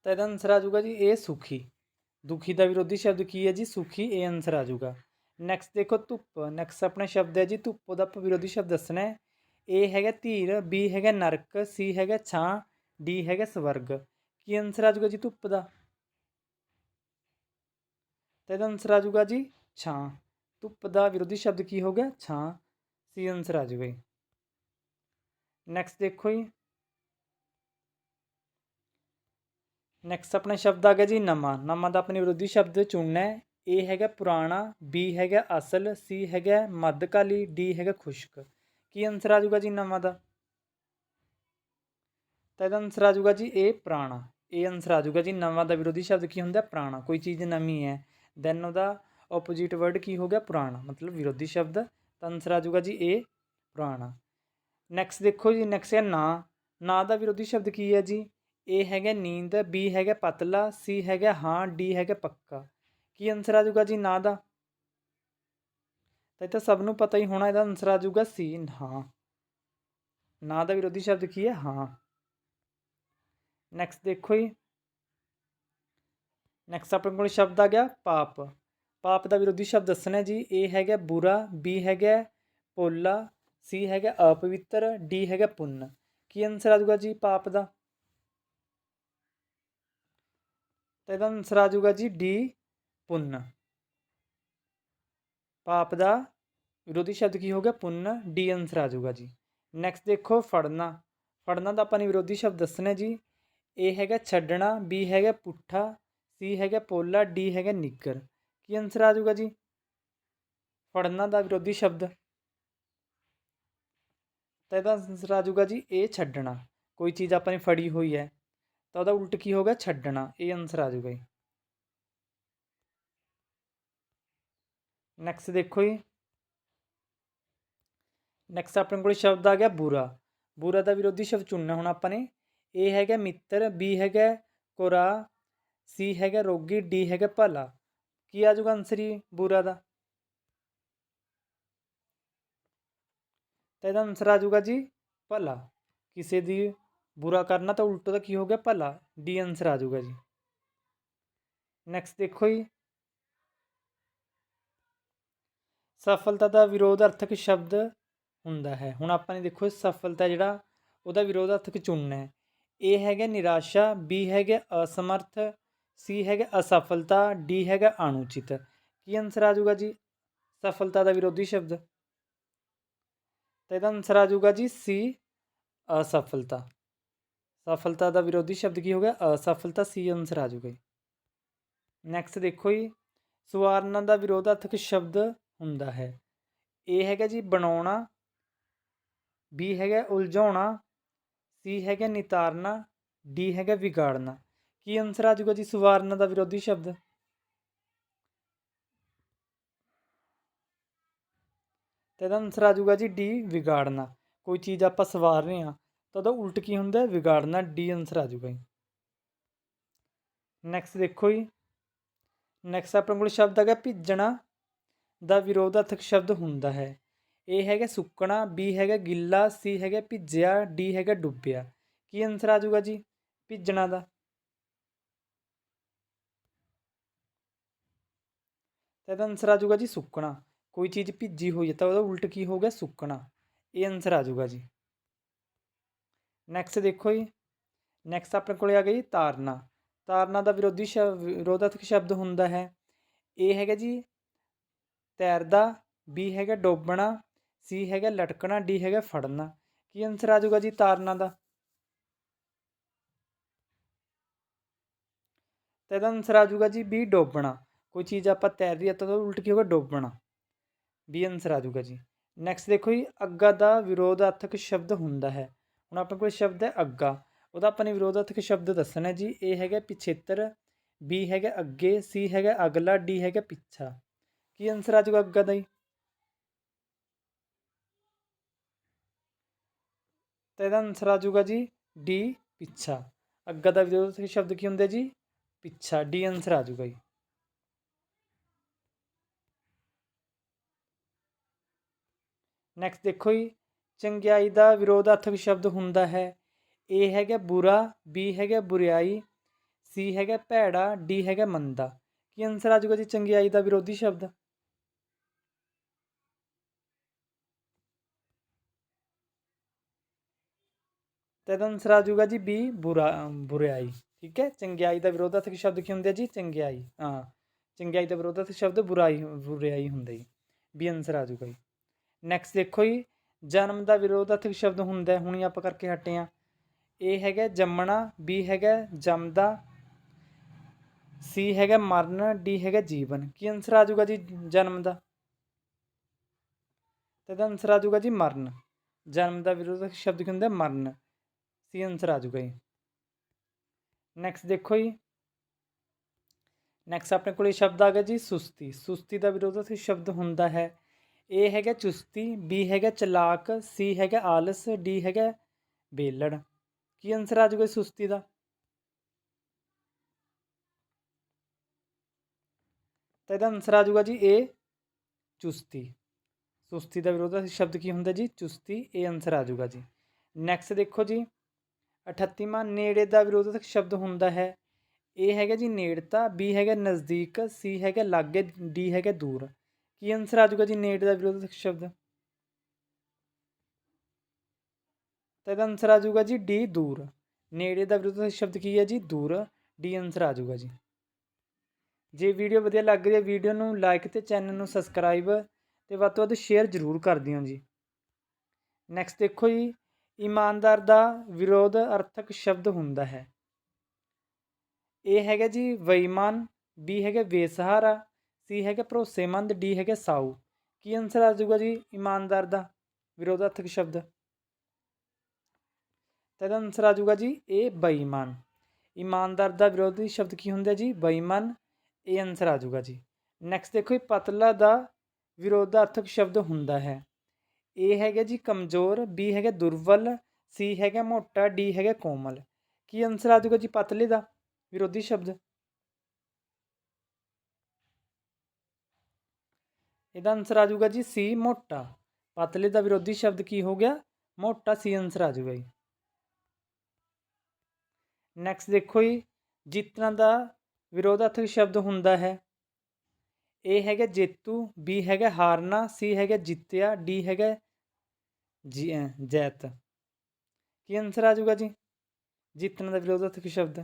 ਤਾਂ ਇਹਦਾ ਆਨਸਰ ਆ ਜਾਊਗਾ ਜੀ ਇਹ ਸੁਖੀ। ਦੁਖੀ ਦਾ ਵਿਰੋਧੀ ਸ਼ਬਦ ਕੀ ਹੈ ਜੀ? ਸੁਖੀ ਇਹ ਆਨਸਰ ਆ ਜਾਊਗਾ। ਨੈਕਸਟ ਦੇਖੋ ਧੁੱਪ। ਨੈਕਸਟ ਆਪਣਾ ਸ਼ਬਦ ਹੈ ਜੀ ਧੁੱਪ। ਦਾ ਆਪਾਂ ਵਿਰੋਧੀ ਸ਼ਬਦ ਦੱਸਣਾ ਹੈ। ਏ ਹੈਗਾ ਧੀਰ ਬੀ ਹੈਗਾ ਨਰਕ ਸੀ ਹੈਗਾ ਛਾਂ ਡੀ ਹੈਗਾ ਸਵਰਗ। ਕੀ ਆਨਸਰ ਆ ਜਾਊਗਾ ਜੀ ਧੁੱਪ ਦਾ? ਤਾਂ ਇਹਦਾ ਆਨਸਰ ਆ ਜਾਊਗਾ ਜੀ ਛਾਂ। ਧੁੱਪ ਦਾ ਵਿਰੋਧੀ ਸ਼ਬਦ ਕੀ ਹੋ ਗਿਆ? ਛਾਂ। ਸੀ ਆਨਸਰ ਆ ਜਾਊਗਾ ਜੀ। ਨੈਕਸਟ ਦੇਖੋ ਜੀ। ਨੈਕਸਟ ਆਪਣਾ ਸ਼ਬਦ ਆ ਗਿਆ ਜੀ ਨਵਾਂ। ਨਵਾਂ ਦਾ ਆਪਣੇ ਵਿਰੋਧੀ ਸ਼ਬਦ ਚੁਣਨਾ ਹੈ। ਏ ਹੈਗਾ ਪੁਰਾਣਾ ਬੀ ਹੈਗਾ ਅਸਲ ਸੀ ਹੈਗਾ ਮੱਧਕਾਲੀ ਡੀ ਹੈਗਾ ਖੁਸ਼ਕ। ਕੀ ਆਨਸਰ ਆ ਜਾਊਗਾ ਜੀ ਨਵਾਂ ਦਾ? ਤਾਂ ਇਹਦਾ ਆਨਸਰ ਆ ਜਾਊਗਾ ਜੀ ਇਹ ਪੁਰਾਣਾ। ਇਹ ਆਨਸਰ ਆ ਜਾਊਗਾ ਜੀ, ਨਵਾਂ ਦਾ ਵਿਰੋਧੀ ਸ਼ਬਦ ਕੀ ਹੁੰਦਾ? ਪੁਰਾਣਾ। ਕੋਈ ਚੀਜ਼ ਨਵੀਂ ਹੈ ਦੈਨ ਉਹਦਾ ਆਪੋਜੀਟ ਵਰਡ ਕੀ ਹੋ ਗਿਆ? ਪੁਰਾਣਾ, ਮਤਲਬ ਵਿਰੋਧੀ ਸ਼ਬਦ। ਤਾਂ ਆਨਸਰ ਆ ਜਾਊਗਾ ਜੀ ਇਹ ਪੁਰਾਣਾ। ਨੈਕਸਟ ਦੇਖੋ ਜੀ ਨੈਕਸਟ ਹੈ ਨਾ। ਨਾ ਦਾ ਵਿਰੋਧੀ ਸ਼ਬਦ ਕੀ ਹੈ ਜੀ? ਏ ਹੈਗਾ ਨੀਂਦ ਬੀ ਹੈਗਾ ਪਤਲਾ ਸੀ ਹੈਗਾ ਹਾਂ ਡੀ ਹੈਗਾ ਪੱਕਾ। ਕੀ ਆਨਸਰ ਆ ਜਾਊਗਾ ਜੀ ਨਾ ਦਾ? ਤਾਂ ਇਹ ਤਾਂ ਸਭ ਨੂੰ ਪਤਾ ਹੀ ਹੋਣਾ, ਇਹਦਾ ਆਨਸਰ ਆ ਜਾਊਗਾ ਸੀ ਹਾਂ। ਨਾ ਦਾ ਵਿਰੋਧੀ ਸ਼ਬਦ ਕੀ ਹੈ? ਹਾਂ। ਨੈਕਸਟ ਦੇਖੋ ਜੀ। ਨੈਕਸਟ ਆਪਣੇ ਕੋਲ ਸ਼ਬਦ ਆ ਗਿਆ, ਪਾਪ। ਪਾਪ ਦਾ ਵਿਰੋਧੀ ਸ਼ਬਦ ਦੱਸਣਾ ਜੀ ਏ ਹੈਗਾ ਬੁਰਾ ਬੀ ਹੈਗਾ ਪੋਲਾ ਸੀ ਹੈਗਾ ਅਪਵਿੱਤਰ ਡੀ ਹੈਗਾ ਪੁੰਨ। ਕੀ ਆਨਸਰ ਆ ਜਾਊਗਾ ਜੀ ਪਾਪ ਦਾ? ਤਾਂ ਇਹਦਾ ਆਨਸਰ ਆ ਜਾਊਗਾ ਜੀ ਡੀ ਪੁੰਨ। ਪਾਪ ਦਾ ਵਿਰੋਧੀ ਸ਼ਬਦ ਕੀ ਹੋ ਗਿਆ? ਪੁੰਨ। ਡੀ ਆਨਸਰ ਆ ਜਾਊਗਾ ਜੀ। ਨੈਕਸਟ ਦੇਖੋ ਫੜਨਾ। ਫੜਨਾ ਦਾ ਆਪਾਂ ਨੇ ਵਿਰੋਧੀ ਸ਼ਬਦ ਦੱਸਣਾ ਜੀ। ਏ ਹੈਗਾ ਛੱਡਣਾ ਬੀ ਹੈਗਾ ਪੁੱਠਾ ਸੀ ਹੈਗਾ ਪੋਲਾ ਡੀ ਹੈਗਾ ਨਿੱਗਰ। ਕੀ ਆਨਸਰ ਆ ਜਾਊਗਾ ਜੀ? ਫੜਨਾ ਦਾ ਵਿਰੋਧੀ ਸ਼ਬਦ। ਤਾਂ ਇਹਦਾ ਆਨਸਰ ਆ ਜਾਊਗਾ ਜੀ ਇਹ ਛੱਡਣਾ। ਕੋਈ ਚੀਜ਼ ਆਪਾਂ ਨੇ ਫੜੀ ਹੋਈ ਹੈ, ਤਾਂ ਉਹਦਾ ਉਲਟ ਕੀ ਹੋਗਾ ਛੱਡਣਾ। ਇਹ ਆਨਸਰ ਆ ਜਾਊਗਾ ਜੀ। ਨੈਕਸਟ ਦੇਖੋ ਜੀ। ਨੈਕਸਟ ਆਪਣੇ ਕੋਲ ਸ਼ਬਦ ਆ ਗਿਆ ਬੁਰਾ। ਬੁਰਾ ਦਾ ਵਿਰੋਧੀ ਸ਼ਬਦ ਚੁਣਨਾ ਹੁਣ ਆਪਾਂ ਨੇ। ਏ ਹੈਗਾ ਮਿੱਤਰ ਬੀ ਹੈਗਾ ਕੋਰਾ ਸੀ ਹੈਗਾ ਰੋਗੀ ਡੀ ਹੈਗਾ ਭਲਾ। ਕੀ ਆ ਜਾਊਗਾ ਆਨਸਰ ਜੀ ਬੁਰਾ ਦਾ? ਤਾਂ ਇਹਦਾ ਆਨਸਰ ਆ ਜਾਊਗਾ ਜੀ ਭਲਾ। ਕਿਸੇ ਦੀ ਬੁਰਾ ਕਰਨਾ ਤਾਂ ਉਲਟੋ ਦਾ ਕੀ ਹੋ ਗਿਆ ਭਲਾ? ਡੀ ਆਨਸਰ ਆ ਜਾਊਗਾ ਜੀ। ਨੈਕਸਟ ਦੇਖੋ ਜੀ। ਸਫਲਤਾ ਦਾ ਵਿਰੋਧਾਰਥਕ ਸ਼ਬਦ ਹੁੰਦਾ ਹੈ। ਹੁਣ ਆਪਾਂ ਨੇ ਦੇਖੋ ਸਫਲਤਾ ਜਿਹੜਾ, ਉਹਦਾ ਵਿਰੋਧਾਰਥਕ ਚੁਣਨਾ ਹੈ। ਏ ਹੈਗਾ ਨਿਰਾਸ਼ਾ ਬੀ ਹੈਗਾ ਅਸਮਰਥ ਸੀ ਹੈਗਾ ਅਸਫਲਤਾ ਡੀ ਹੈਗਾ ਅਣਉਚਿਤ। ਕੀ ਆਨਸਰ ਆ ਜਾਊਗਾ ਜੀ? ਸਫਲਤਾ ਦਾ ਵਿਰੋਧੀ ਸ਼ਬਦ। ਤਾਂ ਇਹਦਾ ਆਨਸਰ ਆ ਜਾਊਗਾ ਜੀ ਸੀ ਅਸਫਲਤਾ। ਸਫਲਤਾ ਦਾ ਵਿਰੋਧੀ ਸ਼ਬਦ ਕੀ ਹੋ ਗਿਆ? ਅਸਫਲਤਾ ਸੀ ਆਨਸਰ ਆ ਜਾਊਗਾ ਜੀ। ਨੈਕਸਟ ਦੇਖੋ ਜੀ, ਸਵਾਰਨਾ ਦਾ ਵਿਰੋਧਾਰਥਕ ਸ਼ਬਦ ਹੁੰਦਾ ਹੈ। ਇਹ ਹੈਗਾ ਜੀ ਬਣਾਉਣਾ ਬੀ ਹੈਗਾ ਉਲਝਾਉਣਾ ਸੀ ਹੈਗਾ ਨਿਤਾਰਨਾ ਡੀ ਹੈਗਾ ਵਿਗਾੜਨਾ। ਕੀ ਆਨਸਰ ਆ ਜਾਊਗਾ ਜੀ ਸਵਾਰਨਾ ਦਾ ਵਿਰੋਧੀ ਸ਼ਬਦ? ਤੇ ਇਹਦਾ ਆਨਸਰ ਆ ਜਾਊਗਾ ਜੀ ਡੀ ਵਿਗਾੜਨਾ। ਕੋਈ ਚੀਜ਼ ਆਪਾਂ ਸਵਾਰ ਰਹੇ ਹਾਂ, ਤਾਂ ਉਹਦਾ ਉਲਟ ਕੀ ਹੁੰਦਾ ਵਿਗਾੜਨਾ ਡੀ ਆਨਸਰ ਆ ਜਾਊਗਾ ਜੀ। ਨੈਕਸਟ ਦੇਖੋ ਜੀ। ਨੈਕਸਟ ਆਪਣੇ ਕੋਲ ਸ਼ਬਦ ਹੈਗਾ ਭਿੱਜਣਾ, ਦਾ ਵਿਰੋਧਾਰਥਕ ਸ਼ਬਦ ਹੁੰਦਾ ਹੈ। ਇਹ ਹੈਗਾ ਸੁੱਕਣਾ ਬੀ ਹੈਗਾ ਗਿੱਲਾ ਸੀ ਹੈਗਾ ਭਿੱਜਿਆ ਡੀ ਹੈਗਾ ਡੁੱਬਿਆ। ਕੀ ਆਨਸਰ ਆ ਜਾਊਗਾ ਜੀ ਭਿੱਜਣਾ ਦਾ? ਤਾਂ ਇਹਦਾ ਆਨਸਰ ਆ ਜਾਊਗਾ ਜੀ ਸੁੱਕਣਾ। ਕੋਈ ਚੀਜ਼ ਭਿੱਜੀ ਹੋਈ ਤਾਂ ਉਹਦਾ ਉਲਟ ਕੀ ਹੋ ਗਿਆ? ਸੁੱਕਣਾ। ਇਹ ਆਨਸਰ ਆ ਜਾਊਗਾ ਜੀ। ਨੈਕਸਟ ਦੇਖੋ ਜੀ। ਨੈਕਸਟ ਆਪਣੇ ਕੋਲੇ ਆ ਗਈ ਤਾਰਨਾ। ਤਾਰਨਾ ਦਾ ਵਿਰੋਧੀ ਸ਼ਬਦ ਵਿਰੋਧਾਤਮਕ ਸ਼ਬਦ ਹੁੰਦਾ ਹੈ। ਇਹ ਹੈਗਾ ਜੀ ਤੈਰਦਾ ਬੀ ਹੈਗਾ ਡੋਬਣਾ ਸੀ ਹੈਗਾ ਲਟਕਣਾ, ਡੀ ਹੈਗਾ ਫੜਨਾ। ਕੀ ਆਨਸਰ ਆ ਜਾਊਗਾ ਜੀ ਤਾਰਨਾ ਦਾ? ਤਾਂ ਇਹਦਾ ਆਨਸਰ ਆ ਜਾਊਗਾ ਜੀ ਬੀ ਡੋਬਣਾ। ਕੋਈ ਚੀਜ਼ ਆਪਾਂ ਤੈਰ ਰਹੀ ਹੈ ਤਾਂ ਉਹਦਾ ਉਲਟ ਕੀ ਹੋਗਾ ਡੋਬਣਾ। ਬੀ ਆਨਸਰ ਆ ਜਾਊਗਾ ਜੀ। ਨੈਕਸਟ ਦੇਖੋ ਜੀ, ਅੱਗਾ ਦਾ ਵਿਰੋਧਾਰਥਕ ਸ਼ਬਦ ਹੁੰਦਾ ਹੈ। ਹੁਣ ਆਪਣੇ ਕੋਲ ਸ਼ਬਦ ਹੈ ਅੱਗਾ। ਉਹਦਾ ਆਪਾਂ ਨੇ ਵਿਰੋਧਾਰਥਕ ਸ਼ਬਦ ਦੱਸਣਾ ਹੈ ਜੀ। ਇਹ ਹੈਗਾ ਪਿਛੇਤਰ ਬੀ ਹੈਗਾ ਅੱਗੇ ਸੀ ਹੈਗਾ ਅਗਲਾ ਡੀ ਹੈਗਾ ਪਿੱਛਾ। ਕੀ ਆਨਸਰ ਆ ਜਾਊਗਾ ਅੱਗਾ ਦਾ ਜੀ? ਤਾਂ ਇਹਦਾ ਆਨਸਰ ਆ ਜਾਊਗਾ ਜੀ ਡੀ ਪਿੱਛਾ। ਅੱਗਾ ਦਾ ਵਿਰੋਧਾਰਥਕ ਸ਼ਬਦ ਕੀ ਹੁੰਦਾ ਜੀ? ਪਿੱਛਾ। ਡੀ ਆਨਸਰ ਆ ਜਾਊਗਾ ਜੀ। ਨੈਕਸਟ ਦੇਖੋ ਜੀ। ਚੰਗਿਆਈ ਦਾ ਵਿਰੋਧਾਰਥਕ ਸ਼ਬਦ ਹੁੰਦਾ ਹੈ। ਏ ਹੈਗਾ ਬੁਰਾ ਬੀ ਹੈਗਾ ਬੁਰਿਆਈ ਸੀ ਹੈਗਾ ਭੈੜਾ ਡੀ ਹੈਗਾ ਮੰਦਾ। ਕੀ ਆਨਸਰ ਆ ਜਾਊਗਾ ਜੀ ਚੰਗਿਆਈ ਦਾ ਵਿਰੋਧੀ ਸ਼ਬਦ? ਤੇ ਇਹਦਾ ਆਨਸਰ ਆ ਜਾਊਗਾ ਜੀ ਬੀ ਬੁਰਾ, ਬੁਰਿਆਈ, ਠੀਕ ਹੈ? ਚੰਗਿਆਈ ਦਾ ਵਿਰੋਧਾਰਥਕ ਸ਼ਬਦ ਕੀ ਹੁੰਦੇ ਆ ਜੀ? ਚੰਗਿਆਈ, ਹਾਂ। ਚੰਗਿਆਈ ਦਾ ਵਿਰੋਧਾਰਥਕ ਸ਼ਬਦ ਬੁਰਾਈ ਬੁਰਾਈ ਹੁੰਦਾ ਜੀ। ਬੀ ਆਨਸਰ ਆ ਜਾਊਗਾ ਜੀ। ਨੈਕਸਟ ਦੇਖੋ ਜੀ, ਜਨਮ ਦਾ ਵਿਰੋਧਾਰਥਕ ਸ਼ਬਦ ਹੁੰਦਾ, ਹੁਣੀ ਆਪਾਂ ਕਰਕੇ ਹਟੇ ਆ ਇਹ ਹੈਗਾ ਜੰਮਣਾ ਬੀ ਹੈਗਾ ਜੰਮਦਾ ਸੀ ਹੈਗਾ ਮਰਨ ਡੀ ਹੈਗਾ ਜੀਵਨ। ਕੀ ਆਨਸਰ ਆ ਜਾਊਗਾ ਜੀ ਜਨਮ ਦਾ? ਤੇ ਇਹਦਾ ਆਨਸਰ ਆ ਜਾਊਗਾ ਜੀ ਮਰਨ। ਜਨਮ ਦਾ ਵਿਰੋਧਕ ਸ਼ਬਦ ਕੀ ਹੁੰਦਾ? ਮਰਨ। ਸੀ ਆਨਸਰ ਆ ਜਾਊਗਾ ਜੀ। ਨੈਕਸਟ ਦੇਖੋ ਜੀ। ਨੈਕਸਟ ਆਪਣੇ ਕੋਲ ਇਹ ਸ਼ਬਦ ਆ ਗਿਆ ਜੀ ਸੁਸਤੀ। ਸੁਸਤੀ ਦਾ ਵਿਰੋਧਕ ਸ਼ਬਦ ਹੁੰਦਾ ਹੈ। ਏ ਹੈਗਾ ਚੁਸਤੀ ਬੀ ਹੈਗਾ ਚਲਾਕ ਸੀ ਹੈਗਾ ਆਲਸ ਡੀ ਹੈਗਾ ਬੇਲੜ। ਕੀ ਆਨਸਰ ਆ ਜਾਊਗਾ ਸੁਸਤੀ ਦਾ? ਤਾਂ ਇਹਦਾ ਆਨਸਰ ਆ ਜਾਊਗਾ ਜੀ ਏ ਚੁਸਤੀ। ਸੁਸਤੀ ਦਾ ਵਿਰੋਧਕ ਸ਼ਬਦ ਕੀ ਹੁੰਦਾ ਜੀ? ਚੁਸਤੀ ਇਹ ਆਨਸਰ ਆ ਜਾਊਗਾ ਜੀ। ਨੈਕਸਟ ਦੇਖੋ ਜੀ। 38ਵਾਂ ਨੇੜੇ ਦਾ ਵਿਰੋਧਕ ਸ਼ਬਦ ਹੁੰਦਾ ਹੈ। ਏ ਹੈਗਾ ਜੀ ਨੇੜਤਾ ਬੀ ਹੈਗਾ ਨਜ਼ਦੀਕ ਸੀ ਹੈਗਾ ਲਾਗੇ ਡੀ ਹੈਗਾ ਦੂਰ। ਕੀ ਆਨਸਰ ਆ ਜਾਊਗਾ ਜੀ ਨੇੜੇ ਦਾ ਵਿਰੋਧਕ ਸ਼ਬਦ? ਤਾਂ ਇਹਦਾ ਆਨਸਰ ਆ ਜਾਊਗਾ ਜੀ ਡੀ ਦੂਰ। ਨੇੜੇ ਦਾ ਵਿਰੋਧਕ ਸ਼ਬਦ ਕੀ ਹੈ ਜੀ? ਦੂਰ। ਡੀ ਆਨਸਰ ਆ ਜਾਊਗਾ ਜੀ। ਜੇ ਵੀਡੀਓ ਵਧੀਆ ਲੱਗ ਰਹੀ ਹੈ ਵੀਡੀਓ ਨੂੰ ਲਾਈਕ ਤੇ ਚੈਨਲ ਨੂੰ ਸਬਸਕ੍ਰਾਈਬ ਤੇ ਵੱਧ ਤੋਂ ਵੱਧ ਸ਼ੇਅਰ ਜ਼ਰੂਰ ਕਰ ਦਿਓ ਜੀ। ਨੈਕਸਟ ਦੇਖੋ ਜੀ। ਇਮਾਨਦਾਰ ਦਾ ਵਿਰੋਧ ਅਰਥਕ ਸ਼ਬਦ ਹੁੰਦਾ ਹੈ। ਇਹ ਹੈਗਾ ਜੀ ਬੇਈਮਾਨ ਬੀ ਹੈਗਾ ਬੇਸਹਾਰਾ ਸੀ ਹੈਗਾ ਭਰੋਸੇਮੰਦ ਡੀ ਹੈਗਾ ਸਾਊ। ਕੀ ਆਨਸਰ ਆ ਜਾਊਗਾ ਜੀ ਇਮਾਨਦਾਰ ਦਾ ਵਿਰੋਧਾਰਥਕ ਸ਼ਬਦ? ਤਾਂ ਇਹਦਾ ਆਨਸਰ ਆ ਜਾਊਗਾ ਜੀ ਇਹ ਬੇਈਮਾਨ ਇਮਾਨਦਾਰ ਦਾ ਵਿਰੋਧੀ ਸ਼ਬਦ ਕੀ ਹੁੰਦਾ ਜੀ? ਬੇਈਮਾਨ ਇਹ ਆਨਸਰ ਆ ਜਾਊਗਾ ਜੀ। ਨੈਕਸਟ ਦੇਖੋ ਇਹ ਪਤਲਾ ਦਾ ਵਿਰੋਧਾਰਥਕ ਸ਼ਬਦ ਹੁੰਦਾ ਹੈ। ਇਹ ਹੈਗਾ ਜੀ ਕਮਜ਼ੋਰ ਬੀ ਹੈਗਾ ਦੁਰਬਲ ਸੀ ਹੈਗਾ ਮੋਟਾ ਡੀ ਹੈਗਾ ਕੋਮਲ। ਕੀ ਆਨਸਰ ਆ ਜਾਊਗਾ ਜੀ ਪਤਲੇ ਦਾ? ਵਿਰੋਧੀ ਸ਼ਬਦ। ਇਹਦਾ ਆਨਸਰ ਆ ਜਾਊਗਾ ਜੀ ਸੀ ਮੋਟਾ। ਪਤਲੇ ਦਾ ਵਿਰੋਧੀ ਸ਼ਬਦ ਕੀ ਹੋ ਗਿਆ? ਮੋਟਾ ਸੀ ਆਨਸਰ ਆ ਜਾਊਗਾ ਜੀ। ਨੈਕਸਟ ਦੇਖੋ ਜੀ ਜਿੱਤਣਾ ਦਾ ਵਿਰੋਧਾਰਥਕ ਸ਼ਬਦ ਹੁੰਦਾ ਹੈ ਇਹ ਹੈਗਾ ਜੇਤੂ ਬੀ ਹੈਗਾ ਹਾਰਨਾ ਸੀ ਹੈਗਾ ਜਿੱਤਿਆ ਡੀ ਹੈਗਾ ਜੀ ਜੈਤ। ਕੀ ਆਨਸਰ ਆ ਜਾਊਗਾ ਜੀ? ਜਿੱਤਣ ਦਾ ਵਿਰੋਧਾਰਥਕ ਸ਼ਬਦ?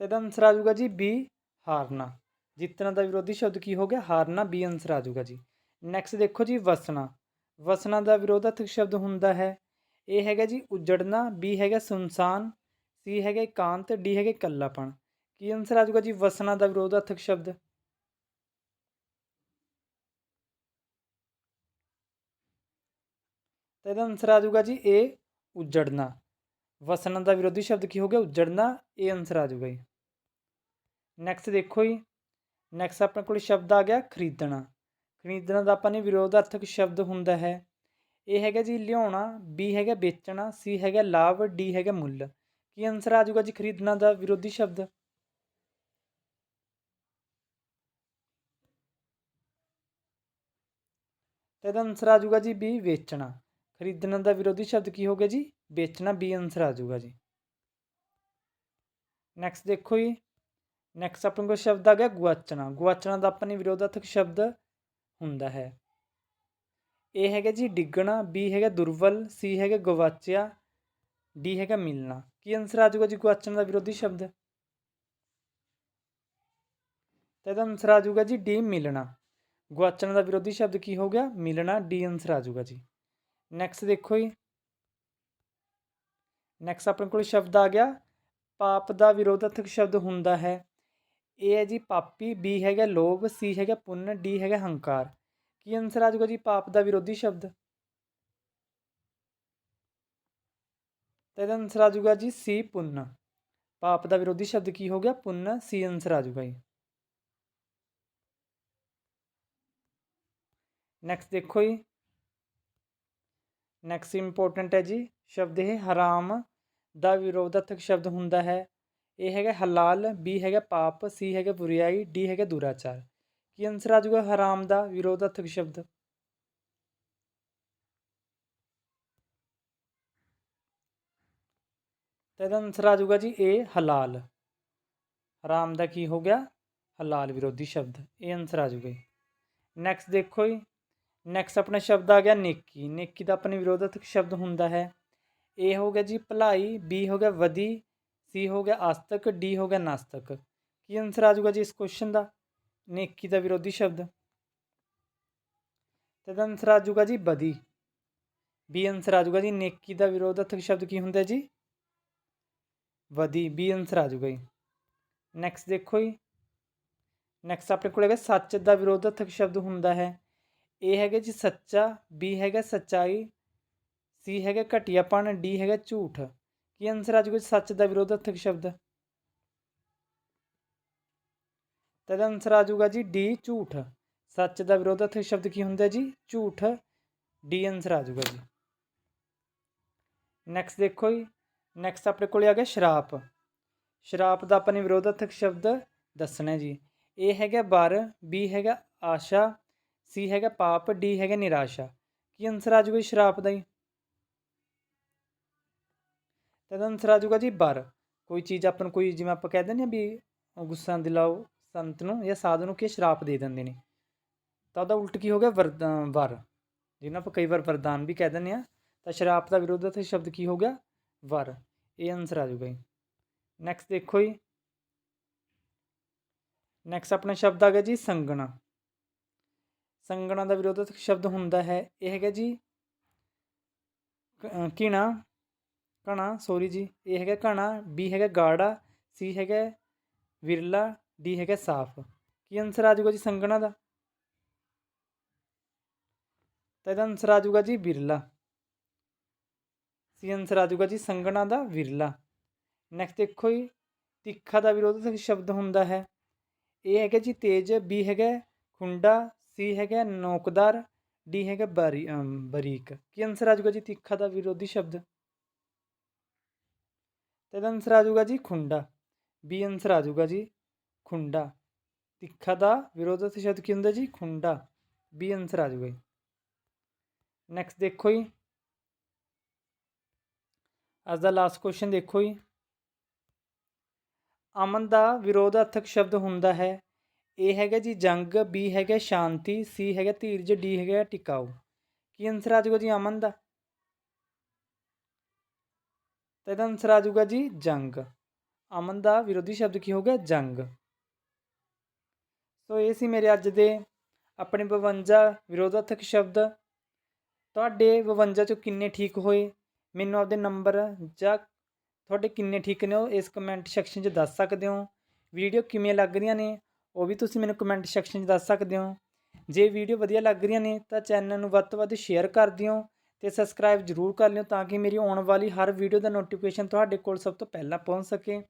ਤੇ ਇਹਦਾ ਆਨਸਰ ਆ ਜਾਊਗਾ ਜੀ ਬੀ ਹਾਰਨਾ। ਜਿੱਤਣਾ ਦਾ ਵਿਰੋਧੀ ਸ਼ਬਦ ਕੀ ਹੋ ਗਿਆ? ਹਾਰਨਾ ਬੀ ਆਨਸਰ ਆ ਜਾਊਗਾ ਜੀ। ਨੈਕਸਟ ਦੇਖੋ ਜੀ ਵਸਣਾ। ਵਸਣਾ ਦਾ ਵਿਰੋਧਾਰਥਕ ਸ਼ਬਦ ਹੁੰਦਾ ਹੈ? ਇਹ ਹੈਗਾ ਜੀ ਉਜੜਨਾ ਬੀ ਹੈਗਾ ਸੁਨਸਾਨ ਸੀ ਹੈਗਾ ਇਕਾਂਤ ਡੀ ਹੈਗਾ ਇਕੱਲਾਪਣ। ਕੀ ਆਨਸਰ ਆ ਜਾਊਗਾ ਜੀ? ਵਸਣਾ ਦਾ ਵਿਰੋਧਾਰਥਕ ਸ਼ਬਦ। ਤਾਂ ਇਹਦਾ ਆਨਸਰ ਆ ਜਾਊਗਾ ਜੀ ਇਹ ਉਜੜਨਾ। ਵਸਣਾ ਦਾ ਵਿਰੋਧੀ ਸ਼ਬਦ ਕੀ ਹੋ ਗਿਆ? ਉਜੜਨਾ। ਇਹ ਆਨਸਰ ਆ ਜਾਊਗਾ ਜੀ। ਨੈਕਸਟ ਦੇਖੋ ਜੀ। ਨੈਕਸਟ ਆਪਣੇ ਕੋਲ ਸ਼ਬਦ ਆ ਗਿਆ ਖਰੀਦਣਾ। ਖਰੀਦਣਾ ਦਾ ਆਪਾਂ ਨੇ ਵਿਰੋਧਾਰਥਕ ਸ਼ਬਦ ਹੁੰਦਾ ਹੈ। ਇਹ ਹੈਗਾ ਜੀ ਲਿਆਉਣਾ ਬੀ ਹੈਗਾ ਵੇਚਣਾ ਸੀ ਹੈਗਾ ਲਾਭ ਡੀ ਹੈਗਾ ਮੁੱਲ। ਕੀ ਆਨਸਰ ਆ ਜਾਊਗਾ ਜੀ ਖਰੀਦਣਾ ਦਾ ਵਿਰੋਧੀ ਸ਼ਬਦ? ਇਹਦਾ ਆਨਸਰ ਆ ਜਾਊਗਾ ਜੀ ਬੀ ਵੇਚਣਾ। ਖਰੀਦਣਾ ਦਾ ਵਿਰੋਧੀ ਸ਼ਬਦ ਕੀ ਹੋ ਗਿਆ ਜੀ? ਵੇਚਣਾ ਬੀ ਆਨਸਰ ਆ ਜਾਊਗਾ ਜੀ। ਨੈਕਸਟ ਦੇਖੋ ਜੀ। ਨੈਕਸਟ ਆਪਣੇ ਕੋਲ ਸ਼ਬਦ ਆ ਗਿਆ ਗੁਆਚਣਾ। ਗੁਆਚਣਾ ਦਾ ਆਪਾਂ ਨੇ ਵਿਰੋਧਾਰਥਕ ਸ਼ਬਦ ਹੁੰਦਾ ਹੈ। ਇਹ ਹੈਗਾ ਜੀ ਡਿੱਗਣਾ ਬੀ ਹੈਗਾ ਦੁਰਬਲ ਸੀ ਹੈਗਾ ਗਵਾਚਿਆ ਡੀ ਹੈਗਾ ਮਿਲਣਾ। ਕੀ ਆਨਸਰ ਆ ਜਾਊਗਾ ਜੀ ਗੁਆਚਣ ਦਾ ਵਿਰੋਧੀ ਸ਼ਬਦ? ਤੇ ਇਹਦਾ ਆਨਸਰ ਆ ਜਾਊਗਾ ਜੀ ਡੀ ਮਿਲਣਾ। ਗੁਆਚਣ ਦਾ ਵਿਰੋਧੀ ਸ਼ਬਦ ਕੀ ਹੋ ਗਿਆ? ਮਿਲਣਾ ਡੀ ਆਨਸਰ ਆ ਜਾਊਗਾ ਜੀ। ਨੈਕਸਟ ਦੇਖੋ ਜੀ। ਨੈਕਸਟ ਆਪਣੇ ਕੋਲ ਸ਼ਬਦ ਆ ਗਿਆ। ਪਾਪ ਦਾ ਵਿਰੋਧਾਰਥਕ ਸ਼ਬਦ ਹੁੰਦਾ ਹੈ। ਇਹ ਹੈ ਜੀ ਪਾਪੀ ਬੀ ਹੈਗਾ ਲੋਭ ਸੀ ਹੈਗਾ ਪੁੰਨ ਡੀ ਹੈਗਾ ਹੰਕਾਰ। ਕੀ ਆਨਸਰ ਆ ਜਾਊਗਾ ਜੀ ਪਾਪ ਦਾ ਵਿਰੋਧੀ ਸ਼ਬਦ? ਤਾਂ ਇਹਦਾ ਆਨਸਰ ਆ ਜਾਊਗਾ ਜੀ ਸੀ ਪੁੰਨ। ਪਾਪ ਦਾ ਵਿਰੋਧੀ ਸ਼ਬਦ ਕੀ ਹੋ ਗਿਆ? ਪੁੰਨ ਸੀ ਆਨਸਰ ਆ ਜਾਊਗਾ ਜੀ। ਨੈਕਸਟ ਦੇਖੋ ਜੀ ਨੈਕਸਟ ਇੰਪੋਰਟੈਂਟ ਹੈ ਜੀ ਸ਼ਬਦ ਇਹ ਹਰਾਮ ਦਾ ਵਿਰੋਧਾਰਥਕ ਸ਼ਬਦ ਹੁੰਦਾ ਹੈ ਇਹ ਹੈਗਾ ਹਲਾਲ ਬੀ ਹੈਗਾ ਪਾਪ ਸੀ ਹੈਗਾ ਬੁਰੀਆਈ ਡੀ ਹੈਗਾ ਦੁਰਾਚਾਰ ਕੀ ਆਨਸਰ ਆ ਜਾਊਗਾ ਹਰਾਮ ਦਾ ਵਿਰੋਧਾਰਥਕ ਸ਼ਬਦ ਤਾਂ ਇਹਦਾ ਆਨਸਰ ਆ ਜਾਊਗਾ ਜੀ ਇਹ ਹਲਾਲ ਹਰਾਮ ਦਾ ਕੀ ਹੋ ਗਿਆ ਹਲਾਲ ਵਿਰੋਧੀ ਸ਼ਬਦ ਇਹ ਆਨਸਰ ਆ ਜਾਊਗਾ ਨੈਕਸਟ ਦੇਖੋ ਜੀ ਨੈਕਸਟ ਆਪਣਾ ਸ਼ਬਦ ਆ ਗਿਆ ਨੇਕੀ। ਨੇਕੀ ਦਾ ਆਪਣੇ ਵਿਰੋਧਾਰਥਕ ਸ਼ਬਦ ਹੁੰਦਾ ਹੈ। ਏ ਹੋ ਗਿਆ ਜੀ ਭਲਾਈ ਬੀ ਹੋ ਗਿਆ ਵਧੀ ਸੀ ਹੋ ਗਿਆ ਆਸਤਕ ਡੀ ਹੋ ਗਿਆ ਨਾਸਤਕ। ਕੀ ਆਨਸਰ ਆ ਜਾਊਗਾ ਜੀ ਇਸ ਕੁਐਸਚਨ ਦਾ? ਨੇਕੀ ਦਾ ਵਿਰੋਧੀ ਸ਼ਬਦ। ਤੇ ਦਾ ਆਨਸਰ ਆ ਜਾਊਗਾ ਜੀ ਬਦੀ ਬੀ ਆਨਸਰ ਆ ਜਾਊਗਾ ਜੀ ਨੇਕੀ ਦਾ ਵਿਰੋਧਾਰਥਕ ਸ਼ਬਦ ਕੀ ਹੁੰਦਾ ਜੀ? ਵਧੀ। ਬੀ ਆਨਸਰ ਆ ਜਾਊਗਾ ਜੀ। ਨੈਕਸਟ ਦੇਖੋ ਜੀ। ਨੈਕਸਟ ਆਪਣੇ ਕੋਲ ਹੈਗਾ ਸੱਚ ਦਾ ਵਿਰੋਧਾਰਥਕ ਸ਼ਬਦ ਹੁੰਦਾ ਹੈ। ਇਹ ਹੈਗਾ ਜੀ ਸੱਚਾ ਬੀ ਹੈਗਾ ਸੱਚਾਈ ਸੀ ਹੈਗਾ ਘਟੀਆਪਣ ਡੀ ਹੈਗਾ ਝੂਠ। ਕੀ ਆਨਸਰ ਆ ਜਾਊਗਾ ਸੱਚ ਦਾ ਵਿਰੋਧਾਰਥਕ ਸ਼ਬਦ? ਤਾਂ ਇਹਦਾ ਆਨਸਰ ਆ ਜਾਊਗਾ ਜੀ ਡੀ ਝੂਠ। ਸੱਚ ਦਾ ਵਿਰੋਧਾਰਥਕ ਸ਼ਬਦ ਕੀ ਹੁੰਦਾ ਜੀ? ਝੂਠ। ਡੀ ਆਨਸਰ ਆ ਜਾਊਗਾ ਜੀ। ਨੈਕਸਟ ਦੇਖੋ ਜੀ। ਨੈਕਸਟ ਆਪਣੇ ਕੋਲੇ ਆ ਗਿਆ ਸ਼ਰਾਪ। ਸ਼ਰਾਪ ਦਾ ਆਪਾਂ ਨੇ ਵਿਰੋਧਾਰਥਕ ਸ਼ਬਦ ਦੱਸਣਾ ਜੀ। ਇਹ ਹੈਗਾ ਬਰ ਬੀ ਹੈਗਾ ਆਸ਼ਾ ਸੀ ਹੈਗਾ ਪਾਪ, ਡੀ ਹੈਗਾ ਨਿਰਾਸ਼ਾ। ਕੀ ਆਨਸਰ ਆ ਜੂਗਾ ਜੀ ਸ਼ਰਾਪ ਦਾ ਜੀ? ਤਾਂ ਇਹਦਾ ਆਨਸਰ ਆ ਜੂਗਾ ਜੀ ਬਰ। ਕੋਈ ਚੀਜ਼ ਆਪਾਂ ਨੂੰ ਕੋਈ ਜਿਵੇਂ ਆਪਾਂ ਕਹਿ ਦਿੰਦੇ ਹਾਂ ਵੀ ਗੁੱਸਾ ਦਿਲਾਓ ਸੰਤ ਨੂੰ ਜਾਂ ਸਾਧੂ ਨੂੰ ਕਿ ਸ਼ਰਾਪ ਦੇ ਦਿੰਦੇ ਨੇ। ਤਾਂ ਉਹਦਾ ਉਲਟ ਕੀ ਹੋ ਗਿਆ ਵਰ ਵਰ। ਜਿਹਨਾਂ ਆਪਾਂ ਕਈ ਵਾਰ ਵਰਦਾਨ ਵੀ ਕਹਿ ਦਿੰਦੇ ਆ ਤਾਂ ਸ਼ਰਾਪ ਦਾ ਵਿਰੋਧਾਰਥਕ ਸ਼ਬਦ ਕੀ ਹੋ ਗਿਆ? ਵਰ। ਇਹ ਆਨਸਰ ਆ ਜੂਗਾ ਜੀ। ਨੈਕਸਟ ਦੇਖੋ ਜੀ। ਨੈਕਸਟ ਆਪਣਾ ਸ਼ਬਦ ਆ ਗਿਆ ਜੀ ਸੰਗਣਾ। ਸੰਗਣਾ ਦਾ ਵਿਰੋਧਾਰਥਕ ਸ਼ਬਦ ਹੁੰਦਾ ਹੈ। ਇਹ ਹੈਗਾ ਜੀ ਕਿਣਾ ਕਣਾ ਸੋਰੀ ਜੀ। ਇਹ ਹੈਗਾ ਕਣਾ ਬੀ ਹੈਗਾ ਗਾੜਾ, ਸੀ ਹੈਗਾ ਵਿਰਲਾ, ਡੀ ਹੈਗਾ ਸਾਫ਼। ਕੀ ਆਨਸਰ ਆ ਜਾਊਗਾ ਜੀ ਸੰਗਣਾ ਦਾ? ਤਾਂ ਇਹਦਾ ਆਨਸਰ ਆ ਜਾਊਗਾ ਜੀ ਵਿਰਲਾ। ਸੀ ਆਨਸਰ ਆ ਜਾਊਗਾ ਜੀ ਸੰਗਣਾ ਦਾ ਵਿਰਲਾ। ਨੈਕਸਟ ਦੇਖੋ ਜੀ, ਤਿੱਖਾ ਦਾ ਵਿਰੋਧਕ ਸ਼ਬਦ ਹੁੰਦਾ ਹੈ। ਇਹ ਹੈਗਾ ਜੀ ਤੇਜ, ਬੀ ਹੈਗਾ ਖੁੰਡਾ ਸੀ ਹੈਗਾ ਨੋਕਦਾਰ, ਡੀ ਹੈਗਾ ਬਰੀ ਬਰੀਕ। ਕੀ ਆਨਸਰ ਆ ਜਾਊਗਾ ਜੀ ਤਿੱਖਾ ਦਾ ਵਿਰੋਧੀ ਸ਼ਬਦ? ਤੇ ਇਹਦਾ ਆਨਸਰ ਆ ਜਾਊਗਾ ਜੀ ਖੁੰਡਾ। ਬੀ ਆਨਸਰ ਆ ਜਾਊਗਾ ਜੀ ਖੁੰਡਾ। ਤਿੱਖਾ ਦਾ ਵਿਰੋਧਕ ਸ਼ਬਦ ਕੀ ਹੁੰਦਾ ਜੀ? ਖੁੰਡਾ। ਬੀ ਆਨਸਰ ਆ ਜਾਊਗਾ ਜੀ। ਨੈਕਸਟ ਦੇਖੋ ਜੀ। ਅੱਜ ਦਾ ਲਾਸਟ ਕੁਐਸਚਨ ਦੇਖੋ ਜੀ। ਅਮਨ ਦਾ ਵਿਰੋਧਾਰਥਕ ਸ਼ਬਦ ਹੁੰਦਾ ਹੈ ਇਹ ਹੈਗਾ ਜੀ ਜੰਗ ਬੀ ਹੈਗਾ ਸ਼ਾਂਤੀ ਸੀ ਹੈਗਾ ਧੀਰਜ ਡੀ ਹੈਗਾ ਟਿਕਾਊ। ਕੀ ਆਨਸਰ ਆ ਜਾਊਗਾ ਜੀ ਅਮਨ ਦਾ? ਤਾਂ ਇਹਦਾ ਆਨਸਰ ਆ ਜਾਊਗਾ ਜੀ ਜੰਗ। ਅਮਨ ਦਾ ਵਿਰੋਧੀ ਸ਼ਬਦ ਕੀ ਹੋ ਗਿਆ? ਜੰਗ। ਸੋ ਇਹ ਸੀ ਮੇਰੇ ਅੱਜ ਦੇ ਆਪਣੇ 52 ਵਿਰੋਧਾਰਥਕ ਸ਼ਬਦ। ਤੁਹਾਡੇ 52 ਚੋਂ ਕਿੰਨੇ ਠੀਕ ਹੋਏ? ਮੈਨੂੰ ਆਪਦੇ ਨੰਬਰ ਜਾਂ ਤੁਹਾਡੇ ਕਿੰਨੇ ਠੀਕ ਨੇ ਉਹ ਇਸ ਕਮੈਂਟ ਸੈਕਸ਼ਨ 'ਚ ਦੱਸ ਸਕਦੇ ਹੋ। ਵੀਡੀਓ ਕਿਵੇਂ ਲੱਗ ਰਹੀਆਂ ਨੇ? ਉਹ ਵੀ ਤੁਸੀਂ ਮੈਨੂੰ ਕਮੈਂਟ ਸੈਕਸ਼ਨ 'ਚ ਦੱਸ ਸਕਦੇ ਹੋ। ਜੇ ਵੀਡੀਓ ਵਧੀਆ ਲੱਗ ਰਹੀਆਂ ਨੇ ਤਾਂ ਚੈਨਲ ਨੂੰ ਵੱਧ ਤੋਂ ਵੱਧ ਸ਼ੇਅਰ ਕਰ ਦਿਓ ਤੇ ਸਬਸਕ੍ਰਾਈਬ ਜ਼ਰੂਰ ਕਰ ਲਿਓ ਤਾਂ ਕਿ ਮੇਰੀ ਆਉਣ ਵਾਲੀ ਹਰ ਵੀਡੀਓ ਦਾ ਨੋਟੀਫਿਕੇਸ਼ਨ ਤੁਹਾਡੇ ਕੋਲ ਸਭ ਤੋਂ ਪਹਿਲਾਂ ਪਹੁੰਚ ਸਕੇ।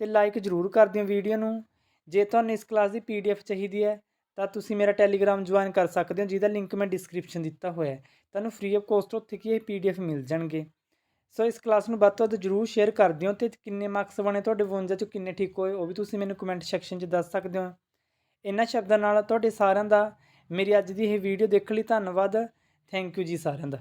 ਤੇ ਲਾਈਕ ਜ਼ਰੂਰ ਕਰ ਦਿਓ ਵੀਡੀਓ ਨੂੰ। ਜੇ ਤੁਹਾਨੂੰ ਇਸ ਕਲਾਸ ਦੀ ਪੀਡੀਐਫ ਚਾਹੀਦੀ ਹੈ ਤਾਂ ਤੁਸੀਂ ਮੇਰਾ ਟੈਲੀਗ੍ਰਾਮ ਜੁਆਇਨ ਕਰ ਸਕਦੇ ਹੋ ਜਿਹਦਾ ਲਿੰਕ ਮੈਂ ਡਿਸਕ੍ਰਿਪਸ਼ਨ ਦਿੱਤਾ ਹੋਇਆ ਹੈ। ਤੁਹਾਨੂੰ ਫ੍ਰੀ ਆਫ ਕੋਸਟ ਉੱਥੇ ਕੀ ਇਹ ਪੀਡੀਐਫ ਮਿਲ ਜਾਣਗੇ। ਸੋ ਇਸ ਕਲਾਸ ਨੂੰ ਵੱਧ ਤੋਂ ਵੱਧ ਜ਼ਰੂਰ ਸ਼ੇਅਰ ਕਰ ਦਿਓ ਤੇ ਕਿੰਨੇ ਮਾਰਕਸ ਬਣੇ, ਤੁਹਾਡੇ 52 ਚੋਂ ਕਿੰਨੇ ਠੀਕ ਹੋਏ, ਉਹ ਵੀ ਤੁਸੀਂ ਮੈਨੂੰ ਕਮੈਂਟ ਸੈਕਸ਼ਨ 'ਚ ਦੱਸ ਸਕਦੇ ਹੋ। ਇਹਨਾਂ ਸ਼ਬਦਾਂ ਨਾਲ ਤੁਹਾਡੇ ਸਾਰਿਆਂ ਦਾ ਮੇਰੀ ਅੱਜ ਦੀ ਇਹ ਵੀਡੀਓ ਦੇਖਣ ਲਈ, ਧੰਨਵਾਦ। ਥੈਂਕ ਯੂ ਜੀ ਸਾਰਿਆਂ ਦਾ।